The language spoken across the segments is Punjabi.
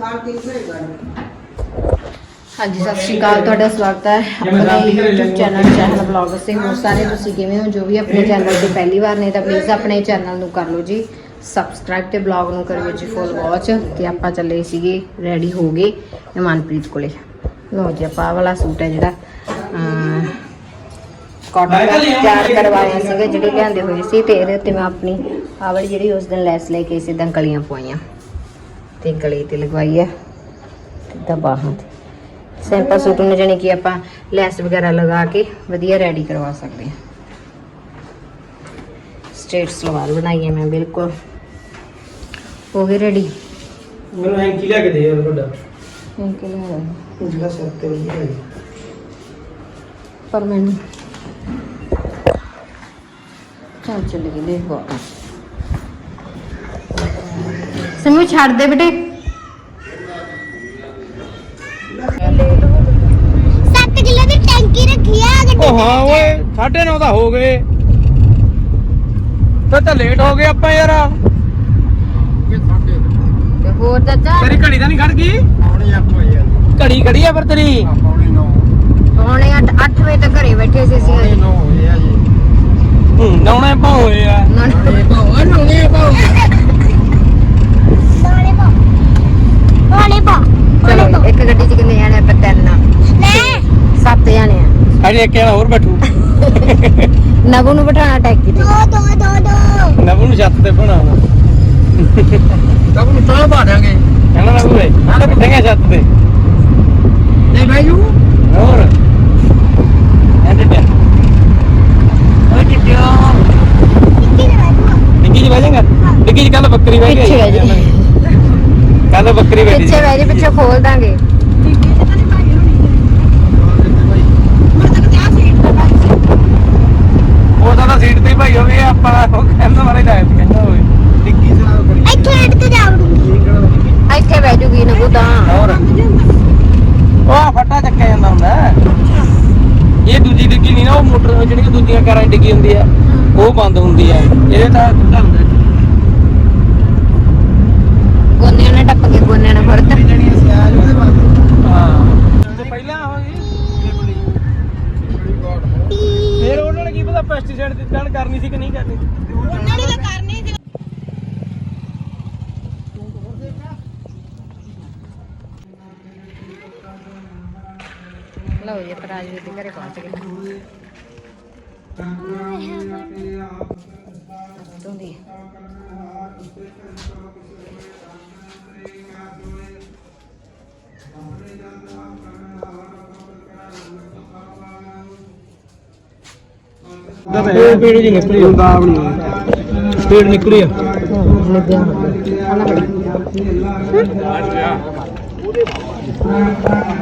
ਹਾਂਜੀ ਸਤਿ ਸ਼੍ਰੀ ਅਕਾਲ ਤੁਹਾਡਾ ਸਵਾਗਤ ਹੈ। ਆਪਣੇ YouTube channel channel blog Singh ਹੋ ਸਾਰੇ ਤੁਸੀਂ ਕਿਵੇਂ ਹੋ? ਜੋ ਵੀ ਆਪਣੇ ਚੈਨਲ ਤੇ ਪਹਿਲੀ ਵਾਰ ਨੇ ਤਾਂ ਪਲੀਜ਼ ਆਪਣੇ ਚੈਨਲ ਨੂੰ ਕਰ ਲਓ ਜੀ। ਸਬਸਕ੍ਰਾਈਬ ਤੇ ਬਲੌਗ ਨੂੰ ਕਰਿਓ ਜੀ ਫੁੱਲ ਵਾਚ ਤੇ ਆਪਾਂ ਚੱਲੇ ਸੀਗੇ ਰੈਡੀ ਹੋ ਗਏ ਮਨਪ੍ਰੀਤ ਕੋਲੇ। ਲੋ ਜੀ ਆਪਾਂ ਆਹ ਵਾਲਾ ਸੂਟ ਹੈ ਜਿਹੜਾ ਕਾਟਨ ਦਾ ਤਿਆਰ ਕਰਵਾਇਆ ਸੀਗਾ ਜਿਹੜੇ ਲਿਆਂਦੇ ਹੋਏ ਸੀ। ਤੇ ਇਹਦੇ ਉੱਤੇ ਮੈਂ ਆਪਣੀ ਆਹ ਵਾਲੀ ਜਿਹੜੀ ਉਸ ਦਿਨ ਲੈਸ ਲੈ ਕੇ ਸਿੱਧਾ ਕਲੀਆਂ ਪਵਾਈਆਂ। ਤੇ ਗਲੇ ਤੇ ਲਗਵਾਈ ਹੈ ਤੇ ਬਾਹਾਂ ਤੇ। ਸਿੰਪਲ ਸੂਟ ਨੂੰ ਜਾਣੀ ਕਿ ਆਪਾਂ ਲੈਸ ਵਗੈਰਾ ਲਗਾ ਕੇ ਵਧੀਆ ਰੈਡੀ ਕਰਵਾ ਸਕਦੇ ਹਾਂ। ਸਟ੍ਰੇਟ ਸਲਵਾਰ ਬਣਾਈ ਹੈ ਮੈਂ ਬਿਲਕੁਲ। ਹੋ ਗਈ ਰੈਡੀ। ਮੈਨੂੰ ਹੈਂਕੀ ਲਿਆ ਕੇ ਦੇ ਯਾਰ ਵੱਡਾ। ਥੈਂਕ ਯੂ ਜਿਹੜਾ ਸਿਰ ਤੇ ਵਧੀਆ ਹੈ ਪਰ ਮੈਨੂੰ ਚੱਲ ਚੱਲ ਗਈ ਦੇਖ ਬਾ ਸਮੂਹ ਛੱਡ ਦੇ ਬੇਟੇ। 7 ਕਿਲੋ ਦੀ ਟੈਂਕੀ ਰੱਖੀ ਆ ਗੱਡੀ ਉਹ ਹਾਂ ਓਏ 9:30 ਦਾ ਹੋ ਗਏ। ਤੇ ਤਾਂ ਲੇਟ ਹੋ ਗਏ ਆਪਾਂ ਯਾਰ। ਤੇ ਹੋਰ ਚਾਚਾ? ਤੇਰੀ ਘੜੀ ਤਾਂ ਨਹੀਂ ਖੜ ਗਈ? ਘੜੀ ਖੜੀ ਆ ਪਰ ਤੇਰੀ? ਪੌਣੇ 8 8 ਵਜੇ ਤੱਕ ਘਰੇ ਬੈਠੇ ਸੀ ਅਸੀਂ। ਅਜੇ। ਹੂੰ ਨੌਣੇ ਪਾ ਹੋਏ ਆ ਉਹਨਾਂ ਨੇ ਦੋਲੇ ਪਾ ਦੋਲੇ ਪਾ ਚਲੋ ਇੱਕ ਗੱਡੀ 'ਚ ਕਿੰਨੇ ਜਾਣੇ ਆਪਾਂ ਤਿੰਨ ਲੈ। ਸੱਤ ਜਾਣੇ ਆ। ਅਜੇ ਇੱਕ ਜਣਾ ਹੋਰ ਬੈਠੂ। ਨਗੂ ਨੂੰ ਬਿਠਾਣਾ ਟੈਕੀ ਤੇ। ਦੋ ਦੋ ਦੋ ਦੋ। ਨਵੂ ਨੂੰ ਛੱਤ ਤੇ ਬਣਾਉਣਾ ਨਵੂ ਨੂੰ ਤਾਂ ਪਾ ਦਾਂਗੇ ਕਹਿੰਦਾ ਨਵੂ ਏ ਹਾਂ ਬਿਠੇਗਾ ਛੱਤ ਤੇ। ਨਹੀਂ ਭਾਈੂ ਹੋਰ। ਐਂਦੇ ਤੇ ਓਏ ਟਿੱਟਿਓ ਕਿੱਥੇ ਲੈ ਬੈਠੂ ਡਿੱਗੀ ਚ ਬਹਿ ਜਾਏਗਾ? ਡਿੱਗੀ ਚ ਕੱਲ ਬੱਕਰੀ ਬਹਿ ਗਈ ਪਿੱਛੇ ਜੀ ਕੱਲ ਬੱਕਰੀ ਬੈਠੀ ਪਿੱਛੇ ਬਹਿ ਜੀ ਪਿੱਛੇ ਖੋਲ ਦਾਂਗੇ। ਉਹਦਾ ਤਾਂ ਸੀਟ ਤੇ ਹੀ ਭਾਈ ਹੋਵੇ ਆਪਾਂ ਉਹ ਕਹਿੰਦਾ ਮਾਰੇ ਲਾਇਕ ਕਹਿੰਦਾ ਹੋਵੇ। ਡਿੱਗੀ ਚ ਨਾਲ ਕਰੀ ਇੱਥੇ ਹਟ ਕੇ ਜਾਵੜੂਗੀ ਇੱਥੇ ਬਹਿ ਜੂਗੀ ਨਗੂ ਤਾਂ ਹੋਰ? ਉਹ ਫੱਟਾ ਚੱਕਿਆ ਜਾਂਦਾ ਹੁੰਦਾ। ਹੈ। ਇਹ ਦੂਜੀ ਡਿੱਗੀ ਨਹੀਂ ਨਾ ਉਹ ਮੋਟਰ ਜਿਹੜੀਆਂ ਦੂਜੀਆਂ ਕਾਰਾਂ 'ਚ ਡਿੱਗੀ ਹੁੰਦੀ ਆ ਉਹ ਬੰਦ ਹੁੰਦੀ ਆ। ਇਹਦੇ ਤਾਂ ਖੁੱਲ੍ਹਾ ਹੁੰਦਾ ਗੋਨਿਆਂ ਨੇ ਟੱਪ ਕੇ ਗੋਨਿਆਂ ਨੇ ਫੜਤ ਹਾਂ ਤੇ ਪਹਿਲਾਂ ਜੀ ਫਿਰ ਉਹਨਾਂ ਨੇ ਕੀ ਪਤਾ ਪੈਸਟੀਸਾਈਡ ਦੀ ਦੁਕਾਨ ਕਰਨੀ ਸੀ ਕਿ ਨਹੀਂ ਕਰਨੀ। ਉਹਨਾਂ ਨੇ ਤਾਂ ਕਰਨੀ ਸੀ। ਲਓ ਜੀ ਆਪਾਂ ਰਾਜਵੀਰ ਦੇ ਘਰੇ ਪਹੁੰਚ ਗਏ। ਧੁੰਦੀ। ਉਹ ਪੀੜ ਜੀ ਨਿਕਲੀ ਹੁੰਦਾ ਆਪਣੀ ਸਪੀਡ ਨਿਕਲੀ ਆ। ਲੱਗਿਆ ਆਲਾ ਬੜੀ ਕੱਕਣਾ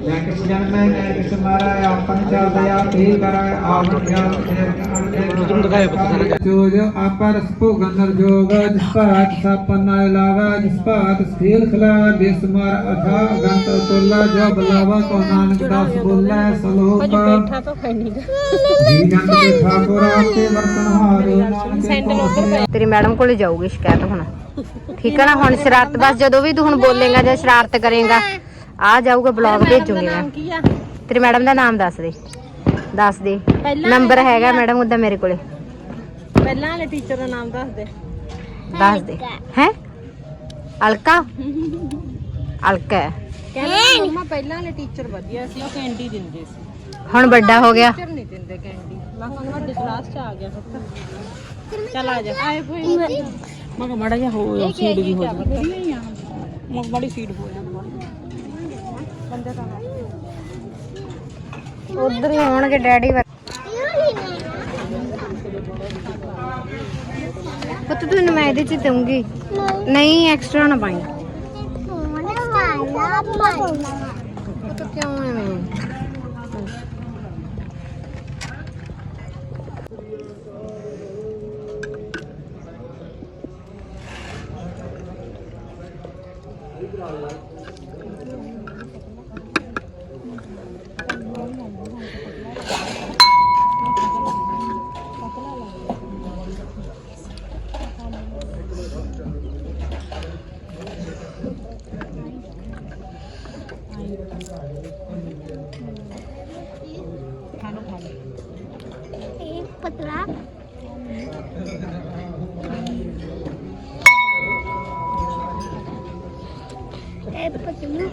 ਕਿਸ ਜਨਮੈ ਨੇ ਕਿਸ ਮਾਰਾ ਆਪਨ ਚਲਦਿਆ ਤੇ ਕਰਾਇ ਆਪ ਗਿਆਨ ਤੁਹਾਨੂੰ ਦਿਖਾਇਆ ਪਤਾ ਸਾਰਾ ਜੋ। ਜੋ ਆਪਰ ਸਪੋਗਨ ਨਰਜੋਗ ਜਿਸ ਭਾਤ ਸਪਨਾ ਇਲਾਵਾ ਜਿਸ ਭਾਤ ਸਖੀਲ ਖਲਾ ਬਿਸਮਰ ਅਥਾ ਗੰਤ ਤੁਲਾ ਜੋ ਬਲਾਵਾ ਕੋ ਨਾਨਕ ਦਾਸ ਬੋਲੇ ਸਲੋਕ। ਬੈਠਾ ਤਾਂ ਜੀ ਦੇ ਠਾਕੁਰ ਆਪੇ ਵਰਤਨ ਹਾਰੇ। ਤੇਰੀ ਮੈਡਮ ਕੋਲੇ ਜਾਊਗੀ ਸ਼ਿਕਾਇਤ ਹੁਣ। ਠੀਕ ਹੈ ਨਾ ਹੁਣ ਸ਼ਰਾਰਤ ਬਸ ਜਦੋਂ ਵੀ ਤੂੰ ਹੁਣ ਬੋਲੇਗਾ ਜਾਂ ਸ਼ਰਾਰਤ ਕਰੇਗਾ ਆ ਜਾਊਗਾ ਬਲੌਗ ਭੇਜੂਗੀ ਮੈਂ। ਤੇਰੀ ਮੈਡਮ ਦਾ ਨਾਮ ਦੱਸ ਦੇ। ਦੱਸ ਦੇ। ਨੰਬਰ ਹੈਗਾ ਮੈਡਮ ਉਹਦਾ ਮੇਰੇ ਕੋਲੇ। ਪਹਿਲਾਂ ਵਾਲੇ ਟੀਚਰ ਦਾ ਨਾਮ ਦੱਸ ਦੇ। ਦੱਸ ਦੇ। ਹੈ? ਅਲਕਾ? ਅਲਕਾ ਹੈ। ਕਹਿੰਦੇ ਮੰਮਾ ਪਹਿਲਾਂ ਵਾਲੇ ਟੀਚਰ ਵਧੀਆ ਸੀ ਉਹ ਕੈਂਡੀ ਦਿੰਦੇ ਸੀ। ਹੁਣ ਵੱਡਾ ਹੋ ਗਿਆ। ਟੀਚਰ ਨਹੀਂ ਦਿੰਦੇ ਕੈਂਡੀ ਮੈਂ ਕਿਹਾ ਤੁਹਾਡੀ ਕਲਾਸ ਚ ਆ ਗਿਆ ਚੱਲ ਆ ਜਾ। ਆਏ ਕੋਈ ਮੈਂ ਕਿਹਾ ਮਾੜਾ ਜਿਹਾ ਹੋ ਸੀਟ ਵੀ ਹੋ ਜਾ ਮੈਂ ਬੜੀ ਸੀਟ ਹੋ ਜਾ ਬੰਦੇ ਤਾਂ ਉਧਰ ਹੀ ਹੋਣਗੇ ਡੈਡੀ ਪੁੱਤ ਤੂੰ ਮੈਂ ਇਹਦੇ ਚ ਦਊਂਗੀ। ਨਹੀਂ ਐਕਸਟਰਾ ਨਾ ਪਾਈ। ਪੁੱਤ ਕਿਉਂ ਐਵੇਂ? ਇਹ ਪਤਲੂ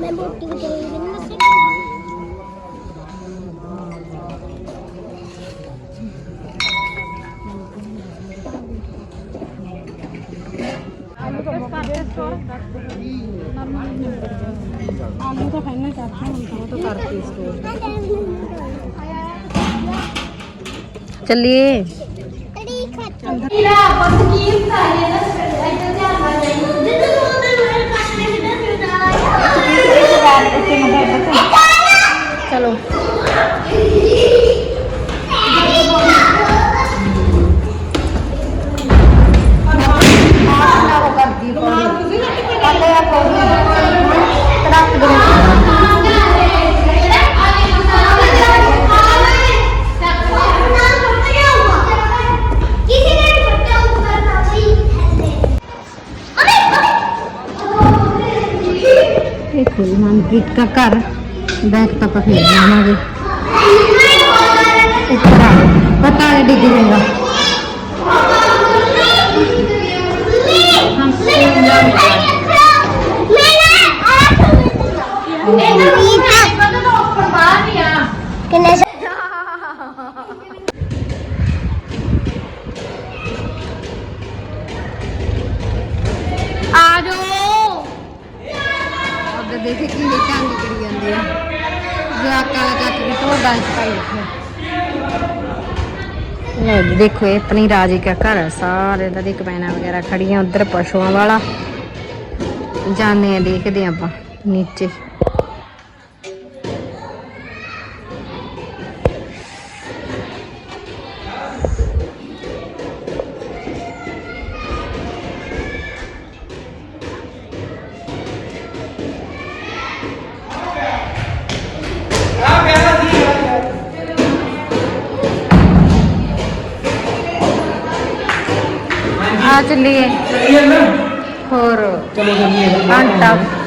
ਮੈਂ ਮੋਟੀ ਹੋ ਗਈ ਆਲੂ ਤਾਂ ਫਾਈਨਲ ਕਰਤਾ ਹੁਣ ਤਾਂ ਕਰਤੀ ਸਟੋਰ ਚੱਲੀਏ। ਚਲੋ ਖੁੱਲ ਮਨਪ੍ਰੀਤ ਘਰ, ਬੈਗ ਤਾਂ ਆਪਾਂ ਫੇਰ ਜਾਵਾਂਗੇ ਉੱਪਰ ਆ ਪਤਾ ਹੈ ਡਿੱਗ ਜਾਏਗਾ। ਕਿੰਨੇ ਦੇਖੇ ਕਿੰਨੀ ਢੰਗ ਕਰੀ ਜਾਂਦੀ ਆ। ਜਵਾਕਾਂ ਦਾ ਚੱਕ ਕੇ ਢੋਡਾ ਚ ਪਾਈ ਰੱਖਿਆ। ਲਓ ਜੀ, ਦੇਖੋ ਇਹ ਆਪਣੀ ਰਾਜੀ ਦਾ ਘਰ ਹੈ ਸਾਰੇ ਦਾ ਦੇਖ ਪੈਣਾ ਵਗੈਰਾ ਖੜੀਆਂ ਉਧਰ, ਪਸ਼ੂਆਂ ਵਾਲਾ। ਜਾਣੇ ਆ, ਦੇਖਦੇ ਆਪਾਂ, ਨੀਚੇ।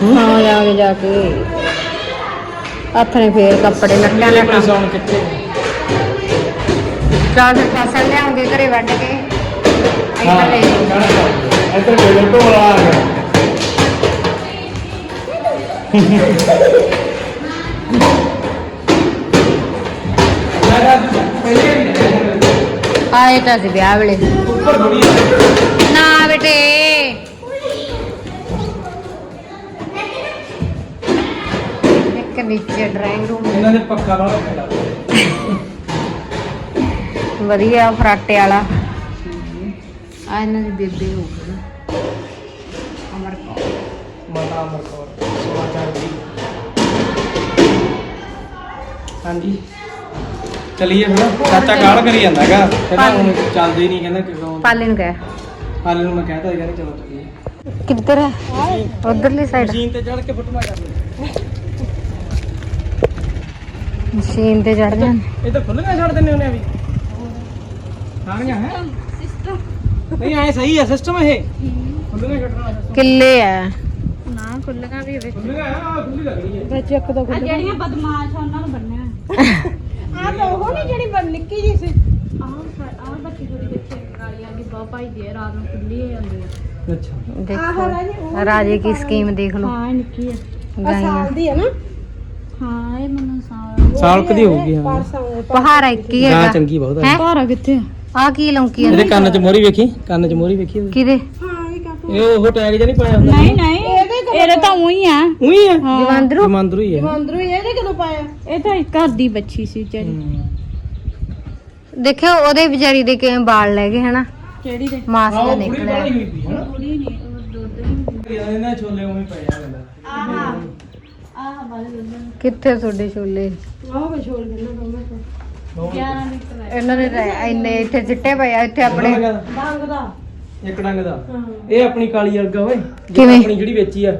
ਹਾਂ ਜਾ ਕੇ ਜਾ ਕੇ। ਆਪਣੇ ਫੇਰ ਕੱਪੜੇ ਲੱਟਾਂ ਆਪਣੇ ਲੱਟਾਂ ਸੌਣ ਕਿੱਥੇ? ਚਾਹ ਫਿਰ ਫਸਲ ਲਿਆਉਂਗੇ ਘਰੇ ਵੱਢ ਕੇ। ਇੱਧਰ ਲੈ। ਇੱਧਰ ਵੇਲੇ ਢੋਲਾ ਆ ਗਿਆ ਆਏ ਤਾਂ ਸੀ ਵਿਆਹ ਵੇਲੇ। ਉੱਪਰ ਥੋੜੀ ਨਾ ਬੇਟੇ। ਨੀਚੇ ਡਰਾਇੰਗ ਰੂਮ ਇਹਨਾਂ ਦੇ ਪੱਖਾ ਵਾਲਾ ਖੜਾ ਵਧੀਆ ਫਰਾਟੇ ਵਾਲਾ। ਆ ਇਹਨਾਂ ਦੀ ਬੇਬੇ ਹੋ ਗਈ ਅਮਰ ਕੌਰ। ਮਾਤਾ ਅਮਰ ਕੌਰ ਸਮਾਚਾਰ ਦੀ ਹਾਂਜੀ। ਚਲਿਏ ਫਿਰ। ਚਾਚਾ ਕਾਲ ਕਰੀ ਜਾਂਦਾ ਹੈਗਾ। ਕਹਿੰਦਾ ਹੁਣ ਚੱਲਦੇ ਹੀ ਨਹੀਂ ਕਹਿੰਦਾ ਕਿਦੋਂ ਪਾਲੇ ਨੂੰ ਕਹਿ। ਹਾਲੇ ਨੂੰ ਮੈਂ ਕਹਿਤਾ ਸੀ ਕਹਿੰਦਾ ਚਲੋ ਚੱਲੀਏ। ਕਿੱਧਰ ਹੈ? ਉਧਰਲੀ ਸਾਈਡ ਮਸ਼ੀਨ ਤੇ ਚੜ ਕੇ ਫੁੱਟਣਾ ਕਰ ਲਈ ਮਸ਼ੀਨ ਤੇ ਚੜ ਜਾਣ ਇਹ ਤਾਂ ਖੁੱਲੀਆਂ ਛੱਡ ਦਿੰਨੇ ਆ ਵੀ। ਸਾਰੀਆਂ ਹੈ? ਸਿਸਟਮ ਨਹੀਂ ਐ ਸਹੀ ਹੈ ਸਿਸਟਮ ਇਹ। ਖੁੱਲੀਆਂ ਛੱਡਣਾ। ਕਿੱਲੇ ਆ। ਨਾ ਖੁੱਲਗਾ ਵੀ ਵਿੱਚ। ਖੁੱਲੀਆਂ ਆ ਖੁੱਲੀ ਲੱਗ ਰਹੀ ਹੈ। ਵਿੱਚ ਇੱਕ ਦੋ ਖੁੱਲ ਜਿਹੜੀਆਂ ਬਦਮਾਸ਼ ਆ ਉਹਨਾਂ ਨੂੰ ਬੰਨਿਆ ਆ ਤਾਂ ਉਹ ਨਹੀਂ ਜਿਹੜੀ ਬਣ ਨਿੱਕੀ ਜੀ ਸੀ। ਆਹ ਆਹ ਬੱਚੀ ਥੋੜੀ ਪਿੱਛੇ ਕਾਲੀ ਵਾਲੀ ਬਹੁਤ ਭਾਈ ਦੀ ਰਾਤ ਨੂੰ ਖੁੱਲੀ ਹੋ ਜਾਂਦੀ ਹੈ। ਅੱਛਾ। ਦੇਖੋ ਰਾਜੇ ਕੀ ਸਕੀਮ ਦੇਖ ਲਓ। ਹਾਂ ਨਿੱਕੀ ਹੈ। ਗਾਈਆਂ। ਦੀ ਹੈ ਨਾ। ਹਾਂ ਇਹ ਮੈਨੂੰ ਸਾਲ ਸਾਲ ਕਦੀ ਹੋਊਗੀ ਹਾਂ। ਪਹਾੜਾ ਇੱਕ ਹੀ ਗਾਂ ਹੈਗਾ। ਚੰਗੀ ਬਹੁਤ ਹੈ ਹੈ? ਭਾਰਾ ਕਿੱਥੇ ਆ? ਕੀ ਲੌਂਕੀ ਇਹਦੇ ਕੰਨ 'ਚ ਮੋਰੀ ਵੇਖੀ? ਕੰਨ 'ਚ ਮੋਰੀ ਵੇਖੀ ਉਹਦੇ? ਕਿਹਦੇ? ਇਹ ਉਹ ਟੈਗ ਜਿਹਾ ਨਹੀਂ ਪਾਇਆ ਹੁੰਦਾ? ਨਹੀਂ ਨਹੀਂ। ਇਹਦੇ ਤਾਂ ਉਹੀ ਆ। ਉਹੀ ਹੈ। ਜਵੰਦਰੂ? ਜਮਾਂਦਰੂ ਹੀ ਹੈ ਅੰਦਰੋਂ ਇਹਦੇ ਕਦੋਂ ਪਾਇਆ? ਇਹ ਤਾਂ ਇੱਕ ਘਰ ਦੀ ਬੱਚੀ ਸੀ ਵਿਚਾਰੀ। ਦੇਖਿਓ ਉਹਦੇ ਵਿਚਾਰੀ ਦੇ ਕਿਵੇਂ ਵਾਲ ਲੈ ਗਏ ਹਨਾ? ਕਿਹੜੀ ਦੇ? ਮਾਸ ਬੁੜੀ ਨਿਕਲਿਆ ਇਹਨਾਂ ਛੋਲੇ ਉਵੇਂ ਪਏ ਆ। ਆਹ ਕਿੱਥੇ ਤੁਹਾਡੇ ਛੋਲੇ? ਆਹ ਵਿਛੋਲ ਦੇਣਾ ਦੋਵੇਂ ਤੋਂ ਇਹਨਾਂ ਦੇ ਤਾਂ ਇੰਨੇ ਇੱਥੇ ਚਿੱਟੇ ਪਏ ਆ ਇੱਥੇ ਆਪਣੇ ਡੰਗ ਦਾ। ਇੱਕ ਡੰਗ ਦਾ। ਇਹ ਆਪਣੀ ਕਾਲੀ ਅਲਗਾ ਓਏ। ਜਿਹੜੀ ਕਿਵੇਂ? ਆਪਣੀ ਜਿਹੜੀ ਵੇਚੀ ਆ।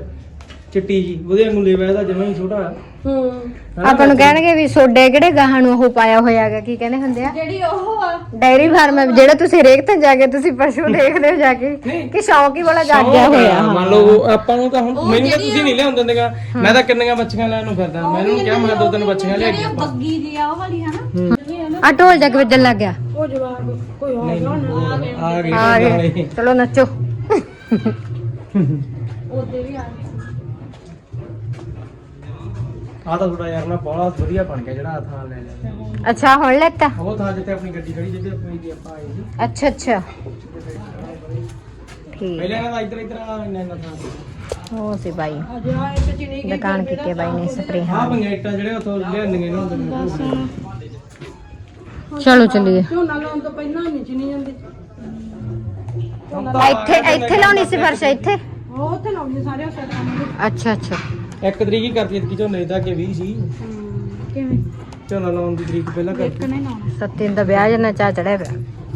ਚਿੱਟੀ ਜੀ। ਉਹਦੇ ਵਾਂਗੂ ਲੇਵਾ ਇਹਦਾ ਜਮਾਂ ਹੀ ਛੋਟਾ ਆ। ਹਨਾ ਆਪਾਂ ਨੂੰ ਕਹਿਣਗੇ ਵੀ ਸੋਡੇ ਕਿਹੜੇ ਗਾਹਾਂ ਨੂੰ ਉਹ ਪਾਇਆ ਹੋਇਆ ਹੈਗਾ ਕੀ ਕਹਿੰਦੇ ਹੁੰਦੇ ਆ? ਜਿਹੜੀ ਉਹ ਆ। ਡਾਇਰੀ ਫਾਰਮ ਹੈ ਜਿਹੜਾ ਤੁਸੀਂ ਰੇਖ ਤੇ ਜਾ ਕੇ ਤੁਸੀਂ ਪਸ਼ੂ ਦੇਖਦੇ ਹੋ ਜਾ ਕੇ ਕਿ ਸ਼ੌਂਕ ਹੀ ਬੜਾ ਜਾਗਿਆ ਹੋਇਆ ਹਾਂ ਮੰਨ ਲਓ ਆਪਾਂ ਨੂੰ ਤਾਂ ਹੁਣ ਮੈਨੂੰ ਤਾਂ ਤੁਸੀਂ ਨਹੀਂ ਲਿਆਉਂਦੇ ਦਿੰਦੇਗਾ ਮੈਂ ਤਾਂ ਕਿੰਨੀਆਂ ਬੱਚੀਆਂ ਲੈਣ ਨੂੰ ਫਿਰਦਾ। ਮੈਨੂੰ ਕਿਹਾ ਮੈਂ ਦੋ ਤਿੰਨ ਬੱਚੀਆਂ ਲਿਆ ਕੇ ਆਪਾਂ ਬੱਗੀ ਜੀ ਆ ਉਹ ਵਾਲੀ ਹਨਾ? ਆ ਢੋਲ ਜੱਗ ਵੱਜਣ ਲੱਗ ਗਿਆ। ਉਹ ਜਵਾਬ ਕੋਈ ਹੋਰ ਨਹੀਂ, ਨਹੀਂ, ਆ ਗਏ। ਆ ਗਏ। ਚਲੋ ਨੱਚੋ। ਉਹਦੇ ਵੀ ਆ ਆ ਤਾਂ ਥੋੜਾ ਯਾਰ ਨਾ ਬਹੁਤ ਵਧੀਆ ਬਣ ਗਿਆ ਜਿਹੜਾ ਆ ਥਾਂ ਲੈ ਲਿਆ। ਅੱਛਾ ਹੁਣ ਲੈਤਾ? ਉਹ ਥਾਂ ਜਿੱਥੇ ਆਪਣੀ ਗੱਡੀ ਖੜੀ ਜਿੱਥੇ ਆਪਣੀ ਦੀ ਆਪਾਂ ਆਏ ਸੀ। ਅੱਛਾ ਅੱਛਾ। ਠੀਕ। ਪਹਿਲਾਂ ਨਾ ਇੱਧਰ ਇੱਧਰ ਆ ਇੰਨਾ ਇੰਨਾ ਥਾਂ। ਸੀ ਉਹ ਸੀ ਬਾਈ। ਦੁਕਾਨ ਕੀਤੀ ਬਾਈ ਨੇ ਸਪਰੇ ਆ ਪੰਗੇਟਾਂ ਜਿਹੜੇ ਉਥੋਂ ਲਿਆਂਦੀਆਂ ਨੇ ਹੁੰਦੀਆਂ ਚਲੋ ਚੱਲੀਏ। ਝੋਨਾ ਲਾਉਣ ਤੋਂ ਪਹਿਲਾਂ ਨਹੀਂ ਚਿਣੀ ਜਾਂਦੀ। ਇੱਥੇ ਇੱਥੇ ਲਾਉਣੀ ਸੀ ਫਰਸ਼ ਇੱਥੇ? ਉਹ ਉੱਥੇ ਲਾਉਣੀ ਸਾਰੇ ਉਸੇ ਕੰਮ ਦੇ ਅੱਛਾ ਅੱਛਾ। ਇੱਕ ਤਰੀਕ ਹੀ ਕਰਤੀ ਇਤਕੀ ਝੋਨੇ ਦਾ ਕਿ 20 ਸੀ। ਕਿਵੇਂ? ਝੋਨਾ ਲਾਉਣ ਦੀ ਤਰੀਕ ਪਹਿਲਾਂ ਇੱਕ ਕਰਤੀ ਨਹੀਂ ਲਾਉਣਾ। ਸੱਤਿਨ ਦਾ ਵਿਆਹ ਜਨਾ ਚਾ ਚੜਿਆ ਪਿਆ।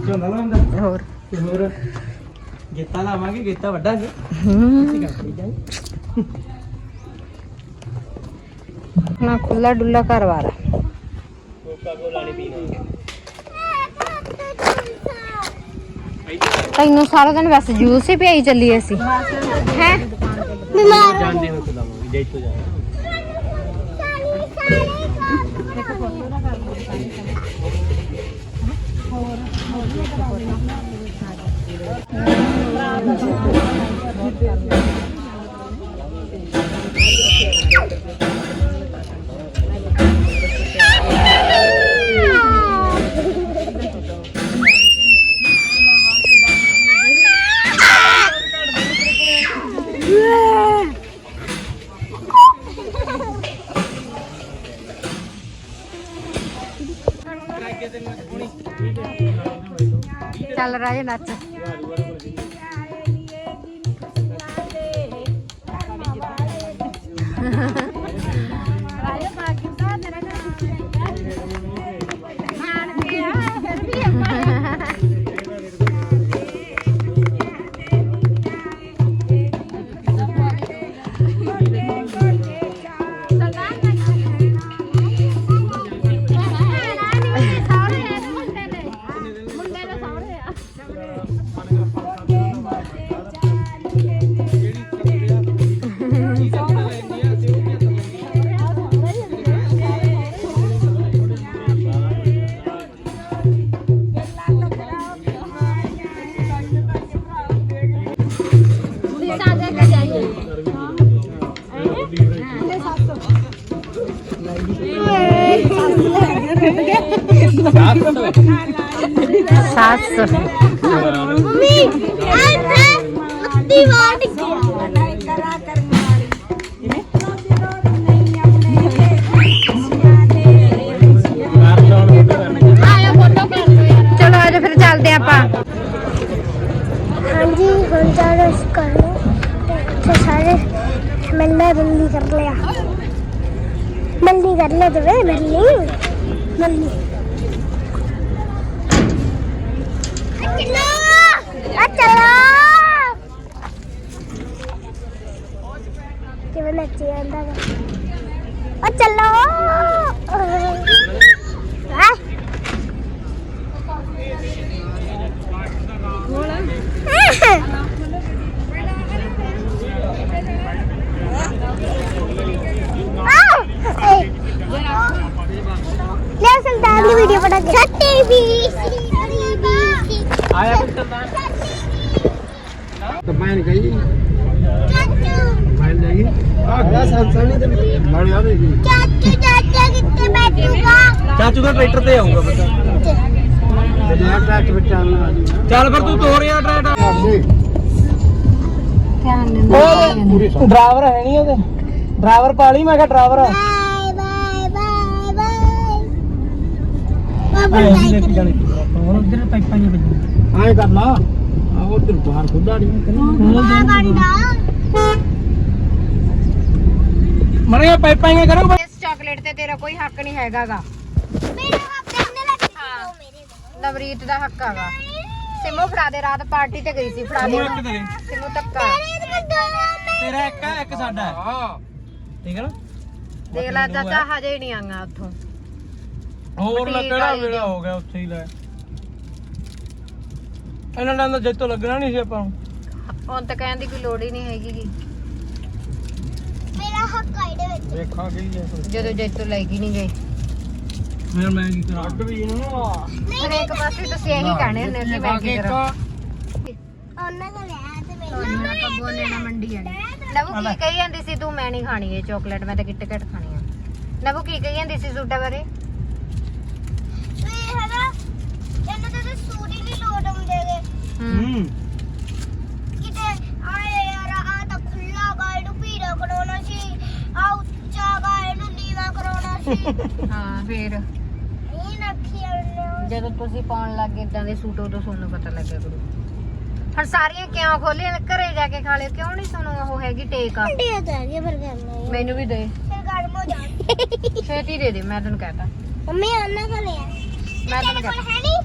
ਝੋਨਾ ਲਾਉਂਦਾ ਹੋਰ? ਤੇ ਹੋਰ? ਗੇਤਾ ਲਾਵਾਂਗੇ ਗੇਤਾ ਹੂੰ। ਠੀਕ ਆ ਨਾ ਖੁੱਲਾ ਡੁੱਲਾ ਘਰ-ਬਾਰ ਕੋਕਾ ਕੋਲਾ ਨਹੀਂ ਪੀਣਾ ਤੈਨੂੰ ਸਾਰਾ ਦਿਨ ਬਸ ਜੂਸ ਹੀ ਪਿਆਈ ਚੱਲੀ ਅਸੀਂ ਹੈ? ਬਿਮਾਰ ਜਾਣਦੇ ਹੋ ਲਾਵਾਂਗੇ ਜੇ ਇੱਥੋਂ ਜਾਵਾਂਗੇ ਚੱਲ ਰਾਜੇ ਨੱਚ ਸੱਸ ਮੰਮੀ ਇੱਥੇ ਦੀਵਾਰ ਡਿੱਗਿਆ ਚਲੋ ਅੱਜ ਫਿਰ ਚੱਲਦੇ ਆਪਾਂ ਹਾਂਜੀ ਹੁਣ ਜਾਣਾ ਸੀ ਕਰ ਲਓ ਤੇ ਸਾਰੇ ਮੈਨੇ ਬੰਦੀ ਕਰ ਲਿਆ ਮੰਨੀ ਕਰ ਲਿਆ ਤੇ ਵੇ ਬੰਦੀ ਬੰਦੀ ਆ ਚਲੋ ਕਿਵੇਂ ਨੱਚੀ ਜਾਂਦਾ ਵਾ। ਆ ਚਲੋ। ਲੈ ਸੁਲਤਾਨ ਦੀ ਵੀਡੀਓ ਬਣਾ ਕੇ। ਛੱਟੀ ਵੀ। ਆਇਆ ਪੁੱਤਰ ਤਾਂ ਮੈਂ ਗਈ। ਚਾਚੂ ਮੈਂ ਲੈ ਗਈ। ਆ ਸੰਸਣੀ ਦੇ ਨਾਲ ਆ ਗਈ ਚਾਚੂ ਚਾਚਾ ਕਿੱਥੇ ਬੈਠੂਗਾ? ਚਾਚੂ ਦਾ ਟਰੈਕਟਰ ਤੇ ਆਊਗਾ ਪਤਾ ਬਲੈਕ ਟਰੈਕਟਰ ਚੱਲਣਾ ਚੱਲ ਫਿਰ ਤੂੰ ਤੋਰ ਯਾਰ ਟਰੈਕਟਰ। ਡਰਾਈਵਰ ਹੈ ਨਹੀਂ ਉਹਦੇ। ਡਰਾਈਵਰ ਪਾਲੀ ਮੈਂ ਕਿਹਾ driver bye bye bye bye. ਬਾਬਾ ਬਾਏ ਜਾਣੀ। ਹੋਰ ਉਧਰ ਪਾਈਪਾਂ ਨਹੀਂ ਵੱਜੀਆਂ। ਆਏ ਕਰ ਲਾ। ਆ ਉਧਰ ਬਾਹਰ ਖੁੱਦਾ ਨਹੀਂ। ਬੰਦਾ ਮਰੇ ਪਾਈਪਾਂ ਹੀ ਕਰੋ। ਇਸ ਚਾਕਲੇਟ ਤੇ ਤੇਰਾ ਕੋਈ ਹੱਕ ਨਹੀਂ ਹੈਗਾਗਾ। ਮੇਰੇ ਹੱਥ ਨੇ ਨਵਰੀਤ ਦਾ ਹੱਕ ਹੈਗਾ। ਸਿਮੋ ਫੜਾ ਦੇ ਰਾਤ ਪਾਰਟੀ ਤੇ ਗਈ ਸੀ ਫੜਾ ਦੇ। ਇੱਕ ਸਿਮੋ ਧੱਕਾ। ਤੇਰਾ ਇੱਕ ਹੈ ਇੱਕ ਸਾਡਾ ਹਾਂ। ਠੀਕ ਹੈ ਨਾ? ਦੇਖ ਲੈ ਚਾਚਾ ਹਜੇ ਨਹੀਂ ਆਂਗਾ ਉੱਥੋਂ। ਹੋਰ ਲੱਗਣਾ ਆ। ਵੇਲਾ ਹੋ ਗਿਆ ਉੱਥੇ ਹੀ ਲੈ। ਇਹਨਾਂ ਦਾ ਤਾਂ ਜਿੱਤੋਂ ਲੱਗਣਾ ਨਹੀਂ ਸੀ ਆਪਾਂ ਨੂੰ। ਹੁਣ ਤਾਂ ਕਹਿਣ ਦੀ ਕੋਈ ਲੋੜ ਹੀ ਨਹੀਂ ਹੈਗੀ ਗੀ। ਮੇਰਾ ਹੱਕ ਆ ਇਹਦੇ ਵਿੱਚ। ਦੇਖਾਂਗੇ ਹੀ ਜਦੋਂ ਜੈਤੋ ਲੈ ਕੇ ਨਹੀਂ ਗਏ ਫਿਰ ਮੈਂ ਕੀ ਕਰਾਂ? ਅੱਡ ਵੀ ਇਹਨੂੰ ਹਰੇਕ ਪਾਸੇ ਤੁਸੀਂ ਇਹੀ ਕਹਿਣੇ ਹੁੰਦੇ ਕਿ ਮੈਂ ਕੀ ਕਰਾਂ? ਉਹਨਾਂ ਦਾ ਲਿਆ ਤੇ ਮੈਂ ਤੁਹਾਨੂੰ ਨਾ ਪੱਬੋ ਨੇ ਨਾ ਮੰਡੀ ਆਣੀ ਨਵੂ ਕੀ ਕਹੀ ਜਾਂਦੀ ਸੀ ਤੂੰ ਮੈਂ ਨਹੀਂ ਖਾਣੀ ਇਹ ਚਾਕਲੇਟ ਮੈਂ ਤਾਂ ਕਿੱਟ ਕਿੱਟ ਖਾਣੀ ਆ। ਨਵੂ ਕੀ ਕਹੀ ਜਾਂਦੀ ਸੀ ਸੂਟਾਂ ਬਾਰੇ ਵੀ ਹੈਨਾ ਇਹਨਾਂ ਦੇ ਤਾਂ ਸੂਟ ਹੀ ਨਹੀਂ ਲੋਟ ਆਉਂਦੇ ਗੇ ਹੂੰ ਹੂੰ ਕਿਤੇ ਆਏ ਯਾਰ ਆ ਤਾਂ ਖੁੱਲਾ ਗਾ ਇਹਨੂੰ ਭੀੜਾ ਕਰਾਉਣਾ ਸੀ ਆ ਉੱਚਾ ਗਾ ਇਹਨੂੰ ਨੀਵਾ ਕਰਾਉਣਾ ਸੀ ਹਾਂ ਫੇਰ। ਇਹ ਨੱਖੀ ਉਹਨੇ ਜਦੋਂ ਤੁਸੀਂ ਪਾਉਣ ਲੱਗੇ ਇਦਾਂ ਦੇ ਸੂਟ ਉਦੋਂ ਤੁਹਾਨੂੰ ਪਤਾ ਲੱਗਿਆ ਕਰੂ ਹੁਣ ਸਾਰੀਆਂ ਕਿਉਂ ਖੋਲੀਆਂ ਘਰੇ ਜਾ ਕੇ ਖਾ ਲਿਓ। ਕਿਉਂ ਨਹੀਂ ਤੁਹਾਨੂੰ ਉਹ ਹੈਗੀ ਟੇਕ ਆ ਤਾਂ ਕਰਨਾ ਮੈਨੂੰ ਵੀ ਦੇ। ਫਿਰ ਗਰਮ ਹੋ ਜਾਣ ਛੇਤੀ ਦੇ ਦੇ ਮੈਂ ਤੈਨੂੰ ਕਹਤਾ। ਮੰਮੀ ਉਹਨਾਂ ਕੋਲ ਲਿਆ ਮੈਂ ਤੈਨੂੰ ਕੋਲ ਕਹਤਾ। ਹੈ ਨਹੀਂ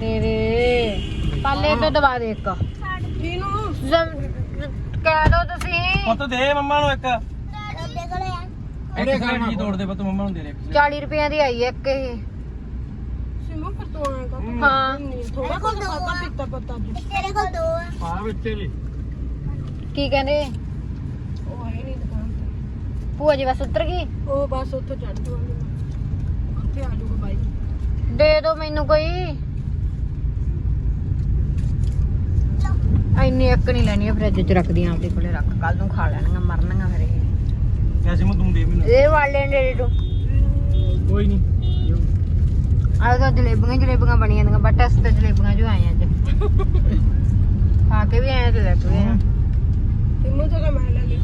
ਦੇ ਦੇ। ਪਾਲੇ ਤੋਂ ਦਵਾ ਦੇ ਇੱਕ। ਕਿਨੂੰ ਕਹਿ ਦੋ ਤੁਸੀਂ। ਪੁੱਤ ਦੇ ਮੰਮਾ ਨੂੰ ਇੱਕ। ਇੱਕ ਸਾਈਡ ਜੀ ਤੋੜ ਦੇ ਪੁੱਤ ਮੰਮਾ ਨੂੰ ਦੇ ਦੇ 40 ਰੁਪਈਆਂ ਦੀ ਆਈ ਹੈ ਇੱਕ ਇਹ। ਸਿਮੂ ਫਿਰ ਤੋਂ ਆਏਗਾ ਹਾਂ। ਥੋੜਾ ਕੁਝ ਖਾਦਾ ਪੀਤਾ ਪਤਾ ਜੀ ਤੇਰੇ ਕੋਲ ਦੋ ਆ। ਆ ਵਿੱਚ ਵੀ। ਕੀ ਕਹਿੰਦੇ? ਉਹ ਹੈ ਨਹੀਂ ਦੁਕਾਨ ਤੇ। ਭੂਆ ਜੀ ਬਸ ਉਤਰ ਗਈ? ਉਹ ਬਸ ਉੱਥੇ ਚੜ ਜੂਗਾ ਉੱਥੇ ਆ ਜਾਊਗਾ ਬਾਈ। ਦੇ ਦੋ ਮੈਨੂੰ ਕੋਈ। ਇੰਨੀ ਇੱਕ ਨਹੀਂ ਲੈਣੀ ਆ ਫ੍ਰਿਜ 'ਚ ਰੱਖਦੀਆਂ ਆਪਦੇ ਕੋਲੇ ਰੱਖ। ਕੱਲ ਨੂੰ ਖਾ ਲੈਣੀਆਂ ਮਰਨਗੀਆਂ ਫਿਰ ਇਹ ਐਸੇ ਮੈਂ ਤੂੰ ਦੇ ਮੈਨੂੰ ਇਹ ਵਾਲੇ ਨੇ ਦੇ ਦੋ ਕੋਈ ਨਹੀਂ ਆਹ ਤਾਂ ਜਲੇਬੀਆਂ ਜਲੇਬੀਆਂ ਬਣੀਆਂ ਜਾਂਦੀਆਂ ਬਟ ਅਸੀਂ ਤਾਂ ਜਲੇਬੀਆਂ ਜੋ ਆਏ ਅੱਜ। ਖਾ ਕੇ ਵੀ ਆਏ ਤੇ ਲੈ ਕੇ ਵੀ ਆਏ ਸਿਮੂ ਜਗ੍ਹਾ ਮੈਂ ਲੈ ਲਈ।